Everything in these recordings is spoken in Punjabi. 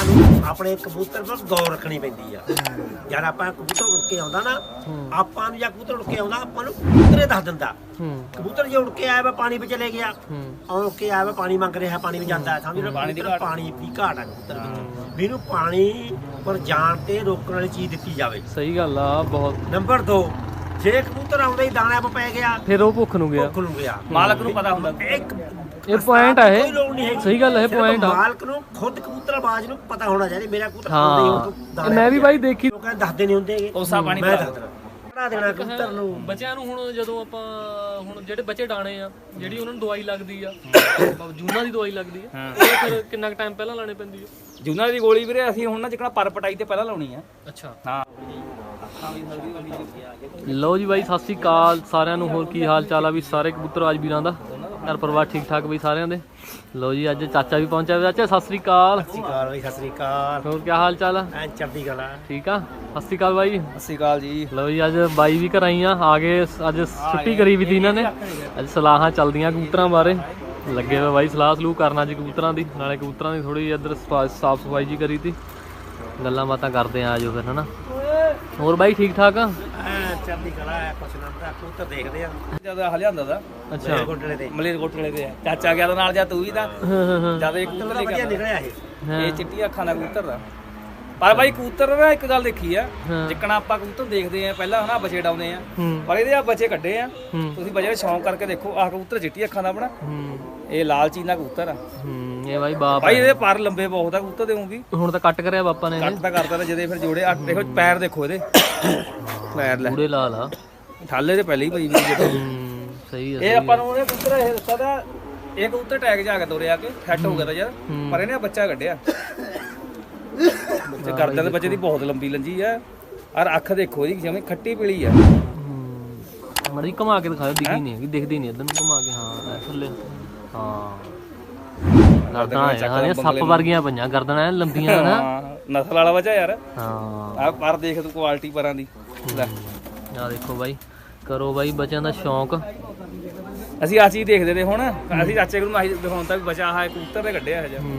ਆਪਾਂ ਨੂੰ ਆਪਣੇ ਕਬੂਤਰ ਪਰ ਗੌਰ ਰੱਖਣੀ ਪੈਂਦੀ ਆ। ਜਦ ਆਪਾਂ ਕਬੂਤਰ ਉੱਡ ਕੇ ਆਉਂਦਾ ਨਾ ਆਪਾਂ ਨੂੰ ਜਾਂ ਕਬੂਤਰ ਉੱਡ ਕੇ ਆਉਂਦਾ ਆਪਾਂ ਨੂੰ ਕਬੂਤਰੇ ਦੱਸ ਦਿੰਦਾ। ਕਬੂਤਰ ਜੇ ਉੱਡ ਕੇ ਆਇਆ ਵਾ ਪਾਣੀ ਵਿੱਚ ਚਲੇ ਗਿਆ। ਆਉਂ ਕੇ ਆਇਆ ਵਾ ਪਾਣੀ ਮੰਗ ਰਿਹਾ ਪਾਣੀ ਵਿੱਚ ਜਾਂਦਾ। ਸਮਝ ਲਓ ਪਾਣੀ ਦੀ ਪਾਣੀ ਦੀ ਘਾਟ ਆ ਕਬੂਤਰ ਵਿੱਚ। ਵੀ ਇਹਨੂੰ ਪਾਣੀ ਪਰ ਜਾਣ ਤੇ ਰੋਕਣ ਵਾਲੀ ਚੀਜ਼ ਦਿੱਤੀ ਜਾਵੇ। ਸਹੀ ਗੱਲ ਆ ਬਹੁਤ। ਨੰਬਰ 2 ਜੇ ਕਬੂਤਰ ਆਉਂਦਾ ਹੀ ਦਾਣਾ ਪੈ ਗਿਆ ਫਿਰ ਉਹ ਭੁੱਖ ਨੂੰ ਗਿਆ। ਭੁੱਖ ਨੂੰ ਗਿਆ। ਮਾਲਕ ਨੂੰ ਪਤਾ ਹੁੰਦਾ। ਇੱਕ ਇਹ point ਆ ਇਹ। ਸਹੀ ਗੱਲ ਹੈ, ਇਹ point ਆ। ਮਾਲਕ ਨੂੰ ਖੁਦ ਕਬੂਤਰ ਆਵਾਜ਼ ਨੂੰ ਪਤਾ ਹੋਣਾ ਚਾਹੀਦਾ ਮੇਰਾ ਕਬੂਤਰ ਹਾਂ। ਇਹ ਮੈਂ ਵੀ ਬਾਈ ਦੇਖੀ। ਲੋਕਾਂ ਨੇ ਦੱਸਦੇ ਨਹੀਂ ਹੁੰਦੇ ਹੈਗੇ। ਕੋਸਾ ਪਾਣੀ ਮੈਂ ਦੇਣਾ ਪੜਾ ਦੇਣਾ ਕਬੂਤਰ ਨੂੰ। ਬੱਚਿਆਂ ਨੂੰ ਹੁਣ ਜਦੋਂ ਆਪਾਂ ਹੁਣ ਜਿਹੜੇ ਬੱਚੇ ਡਾਣੇ ਆ ਜਿਹੜੀ ਉਹਨਾਂ ਨੂੰ ਦਵਾਈ ਲੱਗਦੀ ਆ ਜੂਨਾ ਦੀ ਦਵਾਈ ਲੱਗਦੀ ਆ। ਉਹ ਫਿਰ ਕਿੰਨਾ ਟਾਈਮ ਪਹਿਲਾਂ ਲਾਣੇ ਪੈਂਦੀ ਆ? ਜੂਨਾ ਦੀ ਗੋਲੀ ਵੀਰੇ ਅਸੀਂ ਹੁਣ ਨਾ ਜਿਕਣਾ ਪਰ ਪਟਾਈ ਤੇ ਪਹਿਲਾਂ ਲਾਉਣੀ ਆ। ਅੱਛਾ। ਹਾਂ। ਲਓ ਜੀ ਬਾਈ ਸਤਿ ਸ੍ਰੀ ਅਕਾਲ। ਸਾਰਿਆਂ ਨੂੰ ਹੋਰ ਕੀ ਹਾਲ ਚਾਲ ਆ ਵੀ ਸਾਰੇ ਕਬੂਤਰ ਆਜ ਵੀਰਾਂ ਦਾ? ਘਰ ਪਰਿਵਾਰ ਠੀਕ ਠਾਕ ਬਈ ਸਾਰਿਆਂ ਦੇ। ਲਓ ਜੀ ਅੱਜ ਚਾਚਾ ਵੀ ਪਹੁੰਚਿਆ ਹੋਇਆ। ਚਾਚਾ ਸਤਿ ਸ੍ਰੀ ਅਕਾਲ। ਸਤਿ ਸ਼੍ਰੀ ਅਕਾਲ ਬਈ ਸਤਿ ਸ਼੍ਰੀ ਅਕਾਲ। ਹੋਰ ਕੀ ਹਾਲ ਚਾਲ ਆ? ਐ ਚੜਦੀ ਕਲਾ। ਠੀਕ ਆ? ਸਤਿ ਸ੍ਰੀ ਅਕਾਲ ਬਾਈ। ਸਤਿ ਸ਼੍ਰੀ ਅਕਾਲ ਜੀ। ਲਓ ਜੀ ਅੱਜ ਬਾਈ ਵੀ ਘਰ ਆਈ ਆ ਆ ਗਏ ਅੱਜ ਛੁੱਟੀ ਕਰੀ ਵੀ ਤੀ ਇਹਨਾਂ ਨੇ। ਅੱਜ ਸਲਾਹਾਂ ਚੱਲਦੀਆਂ ਕਬੂਤਰਾਂ ਬਾਰੇ। ਲੱਗੇ ਹੋਏ ਬਾਈ ਸਲਾਹ ਸਲੂਹ ਕਰਨਾ ਜੀ ਕਬੂਤਰਾਂ ਦੀ। ਨਾਲੇ ਕਬੂਤਰਾਂ ਦੀ ਥੋੜੀ ਇੱਧਰ ਸਾਫ਼ ਸਫ਼ਾਈ ਜੀ ਕਰੀ ਤੀ। ਗੱਲਾਂ ਬਾਤਾਂ ਕਰਦੇ ਆ ਆਜੋ ਫਿਰ ਹਨਾ। ਹੋਰ ਬਾਈ ਠੀਕ ਠਾਕ ਆ? ਐ ਚੜਦੀ ਕਲਾ ਐ ਕੁਛ ਨਾ ਹੁੰਦਾ ਕਬੂਤਰ ਦੇਖਦੇ ਆ ਜਦ ਹਲਿਆਂਦਾ ਦਾ? ਅੱਛਾ। ਗੋਡਲੇ ਤੇ ਮਲੇਰ ਕੋਟਲੇ ਤੇ ਆ। ਚਾਚਾ ਗਿਆ ਤਾਂ ਨਾਲ ਜਾ ਤੂੰ ਵੀ ਤਾਂ। ਹਾਂ ਹਾਂ ਹਾਂ। ਜਦ ਇਹ ਕਬੂਤਰ ਕਬੂਤਰ ਤਾਂ ਵਧੀਆ ਲੈ ਕੇ ਨਿਕਲਿਆ ਇਹ। ਹਾਂ। ਇਹ ਚਿੱਟੀ ਅੱਖਾਂ ਦਾ ਕਬੂਤਰ ਦਾ ਪਰ ਬਾਈ ਕਬੂਤਰ ਨਾ ਇੱਕ ਗੱਲ ਦੇਖੀ ਆ। ਹਾਂ। ਜਿੱਕਣਾ ਆਪਾਂ ਕਬੂਤਰ ਦੇਖਦੇ ਆ ਪਹਿਲਾਂ ਹਨਾ ਬਚੇ ਡਾਉਂਦੇ ਆ। ਹੂੰ। ਪਰ ਇਹਦੇ ਆ ਬਚੇ ਕੱਢੇ ਆ। ਹੂੰ। ਤੁਸੀਂ ਬਚੇ ਦੇ ਸ਼ੌਂਕ ਕਰਕੇ ਦੇਖੋ ਆਹ ਕਬੂਤਰ ਚਿੱਟੀ ਅੱਖਾਂ ਦਾ ਆਪਣਾ। ਹੂੰ। ਇਹ ਲਾਲ ਚੀਨਾ ਕਬੂਤਰ ਆ। ਹੂੰ ਇਹ ਬਾਈ ਬਾਪ ਬਾਈ ਇਹਦੇ ਪਰ ਲੰਬੇ ਬਹੁਤ ਆ ਕਬੂਤਰ ਦੇ ਵੀ। ਹੁਣ ਤਾਂ ਕੱਟ ਕਰਿਆ ਬਾਪਾ ਨੇ। ਕੱਟ ਤਾਂ ਕਰਦਾ ਤਾਂ ਜਦੇ ਫਿਰ ਜੋੜੇ ਆ ਦੇਖੋ ਪੈਰ ਦੇਖੋ ਇਹਦੇ। ਪੈਰ ਲੈ। ਪੂਰੇ ਲਾਲ ਆ। ਠਾਲੇ ਤੇ ਪਹਿਲੇ ਹੀ ਵੀ ਜਦੋਂ। ਹੂੰ ਸਹੀ ਆ ਇਹ ਆਪਾਂ ਨੂੰ ਉਹਨੇ ਕਬੂਤਰ ਇਹ ਦੱਸਿਆ ਤਾਂ ਇਹ ਕਬੂਤਰ ਟੈਗ ਜਾ ਕੇ ਦੋਰੇ ਆ ਕੇ ਸੈੱਟ ਹੋ ਗਿਆ ਤਾਂ ਯਾਰ। ਹੂੰ। ਪਰ ਇਹਨੇ ਬੱਚਾ ਕੱਢਿਆ। ਤੇ ਗਰਦਨ ਦੇ ਬੱਚੇ ਦੀ ਬਹੁਤ ਲੰਬੀ ਲੰਜੀ ਆ। ਔਰ ਅੱਖ ਦੇਖੋ ਇਹਦੀ ਜਿਵੇਂ ਖੱਟੀ ਪੀਲੀ ਆ। ਮੜੀ ਘੁਮਾ ਕੇ ਦਿਖਾਓ ਦਿਖੀ ਨਹੀਂ ਹੈਗੀ ਦਿਖਦੀ ਨਹੀਂ ਇਧਰ ਨੂੰ ਘੁਮਾ ਕੇ ਹਾਂ ਐ ਥੱਲੇ। ਹਾਂ। ਗਰਦਨਾਂ ਸਾਰੀਆਂ ਸੱਪ ਵਰਗੀਆਂ ਪਈਆਂ ਗਰਦਨਾਂ ਐਨ ਲੰਬੀਆਂ ਨਾ। ਹਾਂ ਨਸਲ ਵਾਲਾ ਬੱਚਾ ਯਾਰ। ਹਾਂ। ਆ ਪਰ ਦੇਖ ਤੂੰ ਕੁਆਲਿਟੀ ਪਰਾਂ ਦੀ। ਲੈ। ਆ ਦੇਖੋ ਬਾਈ ਕਰੋ ਬਾਈ ਬੱਚਿਆਂ ਦਾ ਸ਼ੌਂਕ। ਅਸੀਂ ਆ ਚੀਜ਼ ਦੇਖਦੇ ਤੇ ਹੁਣ ਅਸੀਂ ਚਾਚੇ ਕੋਲ ਮਾਹੀ ਦਿਖਾਉਣ ਤਾਂ ਵੀ ਬਚਾ ਆਹ ਕਬੂਤਰ ਤੇ ਕੱਢਿਆ ਹਜਾ ਹੂੰ।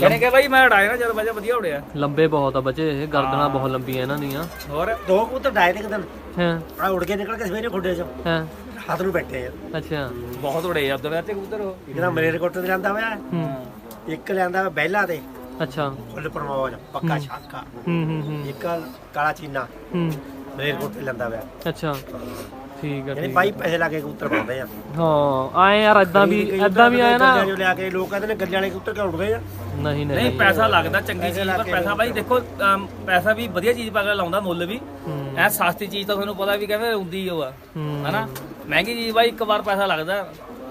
ਕਹਿੰਦੇ ਕਿ ਬਾਈ ਮੈਂ ਉਡਾਇਆ ਨਾ ਜਦ ਬੱਚਾ ਵਧੀਆ ਉੜਿਆ ਲੰਬੇ ਬਹੁਤ ਆ ਬੱਚੇ ਇਹ ਗਰਦਨਾਂ ਬਹੁਤ ਲੰਬੀਆਂ ਇਹਨਾਂ ਦੀਆਂ। ਹੋਰ? ਦੋ ਕਬੂਤਰ ਡਾਇਰ ਇੱਕ ਦਿਨ। ਹਾਂ। ਆ ਉੜ ਕੇ ਨਿਕਲ ਕੇ ਸਵੇਰੇ ਖੁੱਡੇ ਚੋਂ। ਹਾਂ। ਹੱਥ ਨੂੰ ਬੈਠੇ ਆ। ਅੱਛਾ। ਬਹੁਤ ਉੜੇ ਆ ਉਧਰ ਤੇ ਕਬੂਤਰ ਉਹ ਇੱਕ ਤਾਂ ਮਲੇਰ ਕੋਟੇ ਤੇ ਲਿਆਂਦਾ ਹੋਇਆ। ਹੂੰ। ਇੱਕ ਲਿਆਂਦਾ ਬਹਿਲਾ ਤੇ। ਅੱਛਾ। ਫੁੱਲ ਪਰਮੋਜ ਪੱਕਾ ਛਾਕਾ। ਹੂੰ ਹੂੰ ਹੂੰ। ਇੱਕ ਕਾਲਾ ਚੀਨਾ। ਹੂੰ। ਮਲੇਰ ਕੋਟੇ ਲਿਆਂਦਾ ਹੋਇਆ। ਅੱਛਾ। ਠੀਕ ਆ ਯਾਨੀ ਠੀਕ ਬਾਈ ਪੈਸੇ ਲਾ ਕੇ ਕਬੂਤਰ ਪਾਉਂਦੇ ਆ। ਹਾਂ ਆਏ ਯਾਰ ਇਦਾਂ ਵੀ ਇਦਾਂ ਵੀ ਆਇਆ ਨਾ ਗੱਲਿਆਂ ਚੋਂ ਲਿਆ ਕੇ ਲੋਕ ਕਹਿੰਦੇ ਨੇ ਗੱਲਿਆਂ ਵਾਲੇ ਕਬੂਤਰ ਕਿਉਂ ਉੱਡਦੇ ਆ? ਨਹੀਂ ਨਹੀਂ। ਨਹੀਂ ਪੈਸਾ ਲੱਗਦਾ ਚੰਗੀ ਚੀਜ਼ ਪਰ ਪੈਸਾ ਬਾਈ ਦੇਖੋ ਅਮ, ਪੈਸਾ ਵੀ ਵਧੀਆ ਚੀਜ਼ ਪਾ ਕੇ ਲਾਉਂਦਾ ਮੁੱਲ ਵੀ। ਹੂੰ। ਐ ਸਸਤੀ ਚੀਜ਼ ਤਾਂ ਤੁਹਾਨੂੰ ਪਤਾ ਵੀ ਕਹਿੰਦੇ ਹੁੰਦੀ ਉਹ ਆ। ਹੂੰ। ਹਨਾ? ਮਹਿੰਗੀ ਚੀਜ਼ ਬਾਈ ਇੱਕ ਵਾਰ ਪੈਸਾ ਲੱਗਦਾ।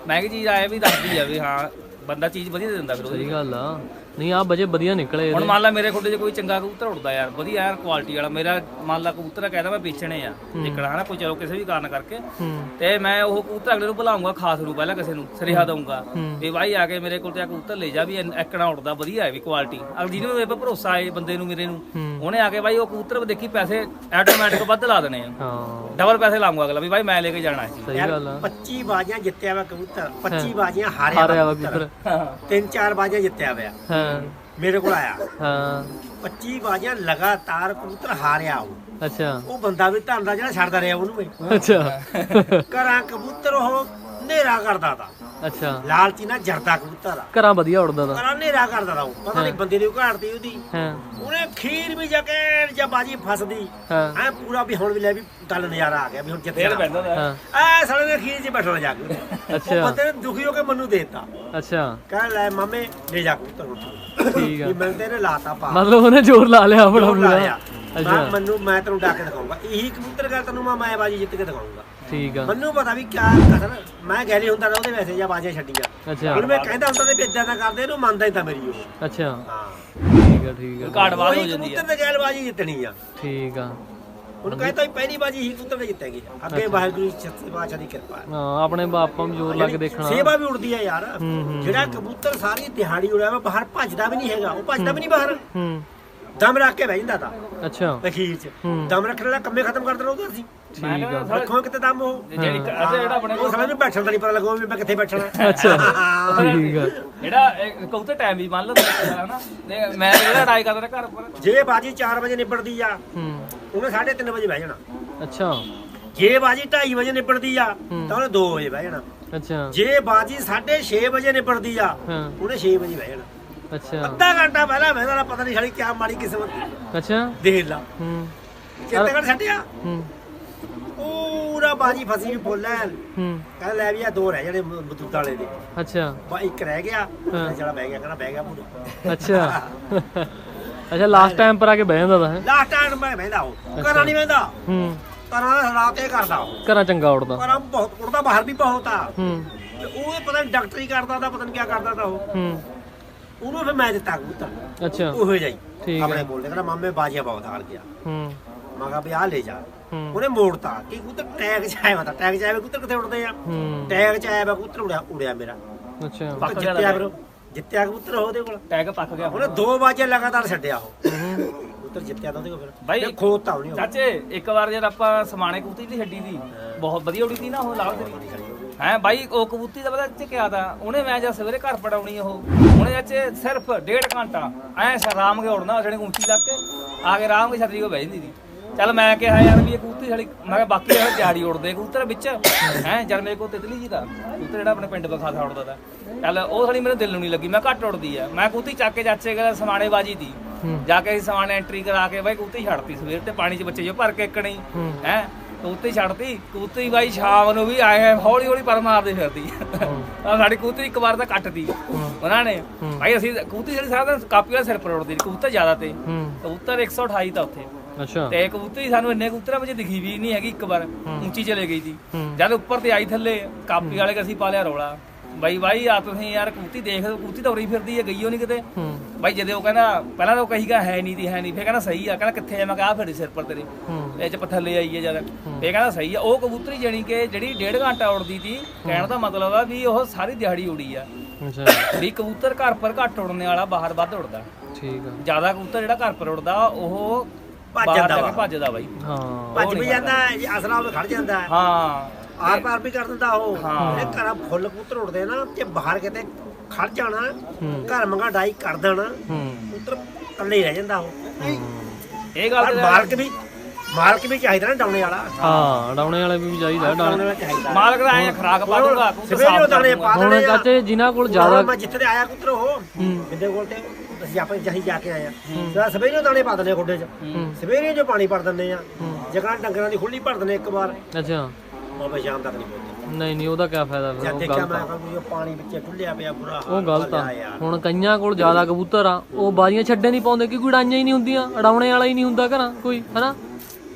ਮਹਿੰਗੀ ਚੀਜ਼ ਆਏ ਵੀ ਦੱਸਦੀ ਆ ਵੀ ਹਾਂ, ਬੰਦਾ ਚੀਜ਼ ਵਧੀਆ ਦੇ ਦਿੰਦਾ ਫਿਰ ਉਹਦੀ ਸਹੀ ਗੱਲ ਆ। ਨਹੀਂ ਆ ਬਜੇ ਵਧੀਆ ਨਿਕਲੇ ਹੁਣ ਇਹਦੇ। ਮੰਨ ਲਾ ਮੇਰੇ ਖੁੱਡੇ 'ਚ ਕੋਈ ਚੰਗਾ ਕਬੂਤਰ ਉੱਡਦਾ ਯਾਰ ਵਧੀਆ ਯਾਰ ਕੁਆਲਿਟੀ ਵਾਲਾ ਮੇਰਾ ਮੰਨ ਲਾ ਕਬੂਤਰ ਕਹਿੰਦਾ ਮੈਂ ਵੇਚਣੇ ਆ। ਨਿਕੜਾ ਹਨਾ ਕੋਈ ਚਲੋ ਕਿਸੇ ਵੀ ਕਾਰਨ ਕਰਕੇ। ਹੂੰ। ਤੇ ਮੈਂ ਉਹ ਕਬੂਤਰ ਅਗਲੇ ਨੂੰ ਬੁਲਾਉਂਗਾ ਖਾਸ ਨੂੰ ਪਹਿਲਾਂ ਕਿਸੇ ਨੂੰ ਸਰੀਹਾ ਦਊਂਗਾ। ਵੀ ਭਾਈ ਆ ਕੇ ਮੇਰੇ ਕੋਲ ਤੇ ਆ ਕਬੂਤਰ ਲੈ ਜਾ ਵੀ ਐਕਣਾ ਉੱਡਦਾ ਵਧੀਆ ਹੈ ਵੀ ਕੁਆਲਿਟੀ ਅਗਰ ਜਿਹਨੂੰ ਇਹ ਭਰੋਸਾ ਹੈ ਬੰਦੇ ਨੂੰ ਮੇਰੇ ਨੂੰ। ਉਹਨੇ ਆ ਕੇ ਭਾਈ ਉਹ ਕਬੂਤਰ ਦੇਖੀ ਪੈਸੇ ਆਟੋਮੈਟਿਕ ਵੱਧ ਲਾ ਦੇਣੇ ਆ। ਹਾਂ। ਡਬਲ ਪੈਸੇ ਲਾਉਂਗਾ ਅਗਲਾ ਵੀ ਭਾਈ ਮੈਂ ਲੈ ਕੇ ਜਾਣਾ ਹੈ। ਸਹੀ ਗੱਲ ਆ। 25 ਬਾਜ਼ੀਆਂ ਜਿੱਤਿਆ ਵਾ ਕਬੂਤਰ 25 ਬਾਜ਼ੀਆਂ ਹਾਰਿਆ ਹਾਰਿਆ ਵਾ ਵਾ ਕਬੂਤਰ। ਤਿੰਨ ਚਾਰ ਬਾਜ਼ੀਆਂ ਜਿੱਤਿਆ ਹੋਇਆ ਹਾਂ। ਮੇਰੇ ਕੋਲ ਆਇਆ। ਹਾਂ। 25 ਬਾਜ਼ੀਆਂ ਲਗਾਤਾਰ ਕਬੂਤਰ ਹਾਰਿਆ ਉਹ। ਅੱਛਾ। ਉਹ ਬੰਦਾ ਵੀ ਧੰਦਾ ਜਿਹੜਾ ਛੱਡਦਾ ਰਿਹਾ ਉਹਨੂੰ ਵੀ। ਅੱਛਾ। ਘਰਾਂ ਕਬੂਤਰ ਉਹ ਨੇਰਾ ਕਰਦਾ ਤਾ। ਅੱਛਾ। ਲਾਲਚੀ ਨਾਲ ਜਰਦਾ ਕਬੂਤਰ ਆ। ਘਰਾਂ ਵਧੀਆ ਉੜਦਾ ਦਾ ਘਰਾਂ ਨੇਰਾ ਕਰਦਾ ਤਾ ਉਹ। ਪਤਾ ਨਹੀਂ ਬੰਦੇ ਦੀ ਘਾੜਤੀ ਉਹਦੀ। ਹਾਂ। ਉਹਨੇ ਖੀਰ ਵੀ ਜਾ ਕੇ ਜਾਂ ਬਾਜੀ ਫਸਦੀ। ਹਾਂ। ਐ ਪੂਰਾ ਵੀ ਹੁਣ ਵੀ ਲੈ ਵੀ ਗੱਲ ਨਜ਼ਾਰਾ ਆ ਗਿਆ ਵੀ ਹੁਣ ਜਿੱਤ ਫੇਰ ਹੁੰਦਾ ਹਾਂ। ਐ ਸਾਲੇ ਨੇ ਖੀਰ 'ਚ ਬੈਠਣਾ ਜਾ ਕੇ ਉਹ ਅੱਛਾ ਬੰਦੇ ਨੇ ਦੁਖੀ ਹੋ ਕੇ ਮੈਨੂੰ ਦੇਤਾ। ਅੱਛਾ। ਕਹਿ ਲੈ ਮਾਮੇ ਲੈ ਜਾ ਕਬੂਤਰ ਉੱਠ ਠੀਕ ਆ। ਵੀ ਮੈਂ ਤੇਰੇ ਲਾਤਾ ਪਾ। ਮਤਲਬ ਉਹਨੇ ਜ਼ੋਰ ਲਾ ਲਿਆ ਆਪਣਾ ਪੂਰਾ। ਮੈਂ ਅੱਛਾ। ਮੈਨੂੰ ਮੈਂ ਤੈਨੂੰ ਡਾਕ ਕੇ ਦਿਖਾਉਂਗਾ ਇਹੀ ਕਬੂਤਰ ਗੱਲ ਤੈਨੂੰ ਮੈਂ ਮੈਂ ਬਾਜੀ ਜਿੱਤ ਕੇ ਦਿਖਾਉਂਗਾ ਠੀਕ ਆ। ਮੈਨੂੰ ਪਤਾ ਵੀ ਕਿਆ ਕਸਰ ਮੈਂ ਗੈਲੀ ਹੁੰਦਾ ਨਾ ਉਹਦੇ ਵੈਸੇ ਜਾਂ ਬਾਜੀਆਂ ਛੱਡੀਆਂ ਅੱਛਾ। ਹੁਣ ਮੈਂ ਕਹਿੰਦਾ ਹੁੰਦਾ ਤੇ ਵੀ ਇਦਾਂ ਨਾ ਕਰਦੇ ਇਹਨੂੰ ਮੰਨਦਾ ਹੀ ਤਾਂ ਮੇਰੀ ਉਹ। ਅੱਛਾ। ਹਾਂ। ਠੀਕ ਆ ਠੀਕ ਆ। ਘਾਟ ਬਾਦ ਹੋ ਉਹੀ ਜਾਂਦੀ ਕਬੂਤਰ ਤੇ ਗੈਲ ਬਾਜੀ ਜਿੱਤਣੀ ਆ। ਠੀਕ ਆ। ਉਹਨੂੰ ਕਹਿੰਦਾ ਵੀ ਪਹਿਲੀ ਬਾਜੀ ਹੀ ਕਬੂਤਰ ਤੇ ਜਿੱਤੇਗੀ ਅੱਗੇ ਵਾਹਿਗੁਰੂ ਜੀ ਸੱਚੇ ਪਾਤਸ਼ਾਹ ਦੀ ਕਿਰਪਾ ਹੈ। ਹਾਂ ਆਪਣੇ ਬਾਪਾਂ ਨੂੰ ਜ਼ੋਰ ਲਾ ਕੇ ਦੇਖਣਾ। ਸੇਵਾ ਵੀ ਉੜਦੀ ਆ ਯਾਰ। ਹੂੰ, ਹੂੰ। ਜਿਹੜਾ ਕਬੂਤਰ ਸਾਰੀ ਦਿਹਾੜੀ ਉੜਿਆ ਵਾ ਬਾਹਰ ਭੱਜਦਾ ਵੀ ਨਹੀਂ ਹੈਗਾ। ਉਹ ਭੱਜਦਾ ਵੀ ਨਹੀਂ ਬਾਹਰ। ਹੂੰ। ਦਮ ਰੱਖ ਕੇ ਬਹਿ ਜਾਂਦਾ ਤਾਂ। ਅੱਛਾ। ਅਖੀਰ ਚ। ਹੂੰ। ਦਮ ਰੱਖਣ ਵਾਲਾ ਕੰਮੇ ਖਤਮ ਕਰ ਦੇਣਾ ਉਹਦਾ ਅਸੀਂ। ਠੀਕ ਆ। ਰੱਖੋ ਕਿਤੇ ਦਮ ਉਹ। ਜਿਹੜੀ ਅੱਛਾ ਜਿਹੜਾ ਆਪਣੇ ਉਹ ਸਮਝ ਨੂੰ ਬੈਠਣ ਦਾ ਨਹੀਂ ਪਤਾ ਲੱਗੋ ਵੀ ਮੈਂ ਕਿੱਥੇ ਬੈਠਣਾ। ਅੱਛਾ। ਠੀਕ ਆ। ਜਿਹੜਾ ਇੱਕ ਕਬੂਤਰ ਟਾਈਮ ਵੀ ਮੰਨ ਲੈਂਦਾ ਹਨਾ? ਤੇ ਮੈਂ ਜਿਹੜਾ ਟਰਾਈ ਕਰਦਾ ਰਿਹਾ ਘਰ ਪਰ ਜੇ ਬਾਜੀ 4 ਵਜੇ ਨਿਬੜਦੀ ਆ ਹੂੰ। ਉਹਨੇ 3:30 ਵਜੇ ਬਹਿ ਜਾਣਾ। ਅੱਛਾ। ਜੇ ਬਾਜੀ 2:30 ਵਜੇ ਨਿਬੜਦੀ ਆ ਹੂੰ। ਤਾਂ ਉਹਨੇ 2 ਵਜੇ ਬਹਿ ਜਾਣਾ। ਅੱਛਾ। ਜੇ ਬਾਜੀ 6:30 ਵਜੇ ਨਿਬੜਦੀ ਆ ਹਾਂ। ਉਹਨੇ 6 ਵਜੇ ਬਹਿ ਜਾਣਾ। ਅੱਛਾ। ਅੱਧਾ ਘੰਟਾ ਪਹਿਲਾਂ ਬਹਿਦਾ ਨਾ ਪਤਾ ਨਹੀਂ ਸਾਲੀ ਕਿਆ ਮਾੜੀ ਕਿਸਮਤ ਅੱਛਾ। ਦੇਖ ਲਾ। ਹੂੰ। ਚੇਤੇ ਕਰ ਛੱਡਿਆ? ਹੂੰ। ਪੂਰਾ ਬਾਜੀ ਫਸੀ ਵੀ ਐ ਹੂੰ। ਕਹਿੰਦਾ ਲੈ ਵੀ ਆ ਦੋ ਰਹਿ ਜਿਹੜੇ ਬਤੂਤ ਵਾਲੇ ਦੇ। ਅੱਛਾ। ਬਾ ਇੱਕ ਰਹਿ ਗਿਆ। ਜਿਹੜਾ ਬਹਿ ਗਿਆ ਕਹਿੰਦਾ ਬਹਿ ਗਿਆ ਪੂਰਾ। ਅੱਛਾ। ਅੱਛਾ ਲਾਸਟ ਟਾਈਮ ਪਰ ਆ ਕੇ ਬਹਿ ਜਾਂਦਾ ਤਾਂ ਹੈ। ਲਾਸਟ ਟਾਈਮ ਮੈਂ ਬਹਿੰਦਾ ਉਹ। ਘਰਾਂ ਨਹੀਂ ਬਹਿੰਦਾ। ਹੂੰ। ਘਰਾਂ ਦਾ ਰਾਤ ਇਹ ਕਰਦਾ। ਘਰਾਂ ਚੰਗਾ ਉੜਦਾ ਘਰਾਂ ਬਹੁਤ ਉੜਦਾ ਬਾਹਰ ਵੀ ਬਹੁਤ ਆ। ਹੂੰ। ਤੇ ਉਹ ਪਤਾ ਨਹੀਂ ਡਾਕਟਰੀ ਕਰਦਾ ਤਾਂ ਪਤਾ ਨਹੀਂ ਕੀ ਕਰਦਾ ਤਾਂ ਉਹ। ਹੂੰ। ਉਹਨੂੰ ਫਿਰ ਮੈਂ ਦਿੱਤਾ ਕਬੂਤਰ। ਅੱਛਾ। ਉਹ ਜਾਈ। ਠੀਕ ਆਪਣੇ ਹੈ। ਕੋਲ ਕਹਿੰਦਾ ਮਾਮੇ ਬਾਜੀਆਂ ਬਹੁਤ ਹਾਰ ਗਿਆ ਹੂੰ। ਮੈਂ ਕਿਹਾ ਵੀ ਆ ਲੈ ਜਾ। ਹੂੰ। ਉਹਨੇ ਮੋੜਤਾ। ਕਿ ਕਬੂਤਰ ਟੈਗ ਚ ਆਇਆ ਟੈਗ ਚ ਆਇਆ ਕਬੂਤਰ ਕਿੱਥੇ ਉੜਦੇ ਆ? ਹੂੰ। ਟੈਗ ਚ ਆਇਆ ਵਾ, ਕਬੂਤਰ ਉੜਿਆ ਉੜਿਆ ਮੇਰਾ। ਅੱਛਾ। ਪੱਕ ਗਿਆ ਜਿੱਤਿਆ। ਫਿਰ ਜਿੱਤਿਆ ਕਬੂਤਰ ਉਹਦੇ ਕੋਲ। ਟੈਗ ਪੱਕ ਗਿਆ। ਉਹਨੇ ਦੋ ਬਾਜੇ ਲਗਾਤਾਰ ਛੱਡਿਆ ਉਹ। ਹੂੰ। ਕਬੂਤਰ ਜਿੱਤਿਆ ਤਾਂ ਉਹਦੇ ਕੋਲ ਫਿਰ। ਬਾਈ, ਖੋਤਾ ਉਹਨੇ ਉਹ। ਚਾਚੇ ਇੱਕ ਵਾਰ ਜਦ ਆਪਾਂ ਸਮਾਣੇ ਕਬੂਤਰੀ ਦੀ ਹੱਡੀ ਦੀ ਬਹੁਤ ਵਧੀਆ ਉੜੀ ਸੀ ਨਾ ਉਹ ਲਾਲ ਦੀ ਹੈ ਬਾਈ ਉਹ ਕਬੂਤਰੀ ਦਾ ਪਤਾ ਇੱਥੇ ਕਿਹਾ ਤਾ? ਉਹਨੇ ਮੈਂ ਜਦ ਸਵੇਰੇ ਘਰ ਪੜਾਉਣੀ ਉਹ ਉਹਨੇ ਚਾਚੇ ਸਿਰਫ ਡੇਢ ਘੰਟਾ ਐ ਸ਼ਰਾਮ ਕੇ ਉੜਨਾ ਜਿਹੜੇ ਉੱਚੀ ਲੱਗ ਕੇ ਆ ਕੇ ਰਾਮ ਕੇ ਛਤਰੀ ਕੋ ਬਹਿ ਜਾਂਦੀ ਸੀ। ਚੱਲ ਮੈਂ ਕਿਹਾ ਯਾਰ ਵੀ ਇਹ ਕਬੂਤਰੀ ਸਾਡੀ ਮੈਂ ਕਿਹਾ ਬਾਕੀ ਇਹ ਦਿਹਾੜੀ ਉੜਦੇ ਕਬੂਤਰ ਵਿੱਚ ਹੈ ਜਦ ਮੇਰੇ ਕੋਲ ਤਿਤਲੀ ਜੀ ਦਾ ਕਬੂਤਰ ਜਿਹੜਾ ਆਪਣੇ ਪਿੰਡ ਬਖਾ ਉੜਦਾ ਤਾ। ਚੱਲ ਉਹ ਸਾਡੀ ਮੇਰੇ ਦਿਲ ਨੂੰ ਨਹੀਂ ਲੱਗੀ ਮੈਂ ਘੱਟ ਉੜਦੀ ਆ। ਮੈਂ ਕਬੂਤਰੀ ਚੱਕ ਕੇ ਚਾਚੇ ਗਿਆ ਸਮਾਣੇ ਬਾਜੀ ਦੀ ਜਾ ਕੇ ਅਸੀਂ ਸਮਾਨ ਐਂਟਰੀ ਕਰਾ ਕੇ ਬਾਈ ਕਬੂਤਰੀ ਛੱਡਤੀ ਸਵੇਰ ਤੇ ਪਾਣੀ 'ਚ ਬੱਚੇ ਜੋ ਭਰ ਕੇ ਇੱਕਣੀ ਹੂੰ। ਹੈ ਕਬੂਤਰੀ ਛੱਡਤੀ ਕਬੂਤਰੀ ਬਾਈ ਸ਼ਾਮ ਨੂੰ ਵੀ ਆਏ ਹੌਲੀ ਹੌਲੀ ਪਰ ਮਾਰਦੇ ਫਿਰਦੀ। ਆ ਸਾਡੀ ਕਬੂਤਰੀ ਇੱਕ ਵਾਰ ਤਾਂ ਕੱਟਦੀ ਉਹਨਾਂ ਨੇ। ਹੂੰ। ਭਾਈ ਅਸੀਂ ਕਬੂਤਰੀ ਜਿਹੜੀ ਸਾਰਾ ਦਿਨ ਕਾਪੀ ਵਾਲੇ ਸਿਰ ਪਰ ਉੜਦੀ ਸੀ, ਕਬੂਤਰ ਜ਼ਿਆਦਾ ਤੇ। ਹੂੰ। ਕਬੂਤਰ 128 ਤਾਂ ਉੱਥੇ। ਅੱਛਾ। ਤੇ ਕਬੂਤਰੀ ਸਾਨੂੰ ਇੰਨੇ ਕਬੂਤਰਾਂ ਵਿੱਚ ਦਿਖੀ ਵੀ ਨਹੀਂ ਹੈਗੀ ਇੱਕ ਵਾਰ ਉੱਚੀ ਚਲੇ ਗਈ ਸੀ। ਹੂੰ। ਜਦ ਉੱਪਰ ਤੇ ਆਈ ਥੱਲੇ ਕਾਪੀ ਵਾਲੇ ਕੇ ਅਸੀਂ ਪਾ ਲਿਆ ਰੌਲਾ। ਬਾਈ ਬਾਈ ਆ ਤੁਸੀਂ ਯਾਰ ਕਬੂਤਰੀ ਦੇਖ ਕਬੂਤਰੀ ਤਾਂ ਉਰੀ ਫਿਰਦੀ ਹੈ ਗਈ ਉਹ ਨਹੀਂ ਕਿਤੇ। ਹੂੰ। ਬਾਈ ਜਦੇ ਉਹ ਕਹਿੰਦਾ ਪਹਿਲਾਂ ਤਾਂ ਉਹ ਕਹੀਗਾ ਹੈ ਨਹੀਂ ਦੀ ਹੈ ਨਹੀਂ। ਫੇਰ ਕਹਿੰਦਾ ਸਹੀ ਆ। ਕਹਿੰਦਾ ਕਿੱਥੇ ਆ? ਮੈਂ ਕਿਹਾ ਫਿਰ ਸਿਰ ਪਰ ਤੇਰੇ। ਇਹ ਚ ਪੱਥਰ ਆਈ ਹੈ। ਜਦ ਫੇਰ ਕਹਿੰਦਾ ਸਹੀ ਆ। ਉਹ ਕਬੂਤਰੀ ਜਣੀ ਕਿ ਜਿਹੜੀ ਡੇਢ ਘੰਟਾ ਉੜਦੀ ਸੀ ਕਹਿਣ ਦਾ ਮਤਲਬ ਆ ਵੀ ਉਹ ਸਾਰੀ ਦਿਹਾੜੀ ਉੜੀ ਆ। ਅੱਛਾ। ਵੀ ਕਬੂਤਰ ਘਰ ਪਰ ਘੱਟ ਉੜਨੇ ਵਾਲਾ ਬਾਹਰ ਵੱਧ ਉੜਦਾ। ਠੀਕ ਆ। ਜ਼ਿਆਦਾ ਕਬੂਤਰ ਜਿਹੜਾ ਘਰ ਪਰ ਉੜਦਾ ਉਹ ਭੱਜ ਜਾਂਦਾ ਵਾ। ਭੱਜਦਾ ਬਾਈ। ਹਾਂ। ਭੱਜ ਵੀ ਜਾਂਦਾ ਅਸਲਾ ਉਹ ਖੜ ਜਾਂਦਾ। ਹੈ। ਆਰ ਪਾਰ ਵੀ ਕਰ ਦਿੰਦਾ ਉਹ। ਇਹ ਘਰਾਂ ਫੁੱਲ ਕਬੂਤਰ ਉੜਦੇ ਨਾ ਤੇ ਬਾਹਰ ਕਿਤੇ ਖੜ ਜਾਣਾ। ਘਰ ਮੰਗਾ ਡਾਈ ਕਰ ਦੇਣਾ ਕਬੂਤਰ ਇਕੱਲੇ ਰਹਿ ਜਾਂਦਾ ਉਹ। ਇਹ ਗੱਲ ਤੇ ਮਾਲਕ ਵੀ ਮਾਲਕ ਵੀ ਚਾਹੀਦਾ ਨਾ ਡਾਉਣੇ ਵਾਲਾ। ਹਾਂ ਡਾਉਣੇ ਵਾਲੇ ਵੀ ਚਾਹੀਦਾ ਡਾਉਣੇ ਡਾਉਣੇ ਵਾਲਾ ਚਾਹੀਦਾ। ਮਾਲਕ ਦਾ ਐ ਖਰਾਕ ਪਾ ਦੂਗਾ ਸਵੇਰੇ ਉਹ ਦਾਣੇ ਪਾ ਹੁਣ ਦੇਣੇ ਆ। ਚਾਚੇ ਜਿਨ੍ਹਾਂ ਕੋਲ ਜ਼ਿਆਦਾ ਮੈਂ ਜਿੱਥੇ ਤੇ ਆਇਆ ਕਬੂਤਰ ਉਹ। ਜਿੱਦੇ ਕੋਲ ਤੇ ਅਸੀਂ ਆਪਾਂ ਜਹੀਂ ਜਾ ਕੇ ਆਏ ਆ। ਸਵੇਰੇ ਦਾਣੇ ਪਾ ਦਿੰਦੇ ਆ ਖੁੱਡੇ 'ਚ। ਸਵੇਰੇ ਜੋ ਪਾਣੀ ਭਰ ਦਿੰਦੇ ਆ। ਜਗ੍ਹਾ ਡੰਗਰਾਂ ਦੀ ਖੁੱਲੀ ਭਰ ਦਿੰਦੇ ਇੱਕ ਵਾਰ। ਅੱਛਾ। ਬਾਬਾ ਸ਼ਾਮ ਤੱਕ ਨਹੀਂ ਪਹੁੰਚਦੇ। ਨਹੀਂ ਨਹੀਂ ਉਹਦਾ ਕੀ ਫਾਇਦਾ ਫਿਰ ਜਦ ਉਹ ਦੇਖਿਆ ਗਲਤ ਮੈਂ ਆ। ਕਿਹਾ ਵੀ ਉਹ ਪਾਣੀ ਵਿੱਚ ਖੁੱਲਿਆ ਪਿਆ ਬੁਰਾ ਹਾਲ ਉਹ ਗਲਤ ਆ। ਹੋਇਆ ਯਾਰ। ਹੁਣ ਕਈਆਂ ਕੋਲ ਜ਼ਿਆਦਾ ਕਬੂਤਰ ਆ ਉਹ ਬਾਜ਼ੀਆਂ ਛੱਡੇ ਨਹੀਂ ਪਾਉਂਦੇ ਕਿ ਉਡਾਈਆਂ ਹੀ ਨਹੀਂ ਹੁੰਦੀਆਂ ਉਡਾਉਣੇ ਵਾਲਾ ਹੀ ਨਹੀਂ ਹੁੰਦਾ ਘਰਾਂ ਕੋਈ ਹਨਾ?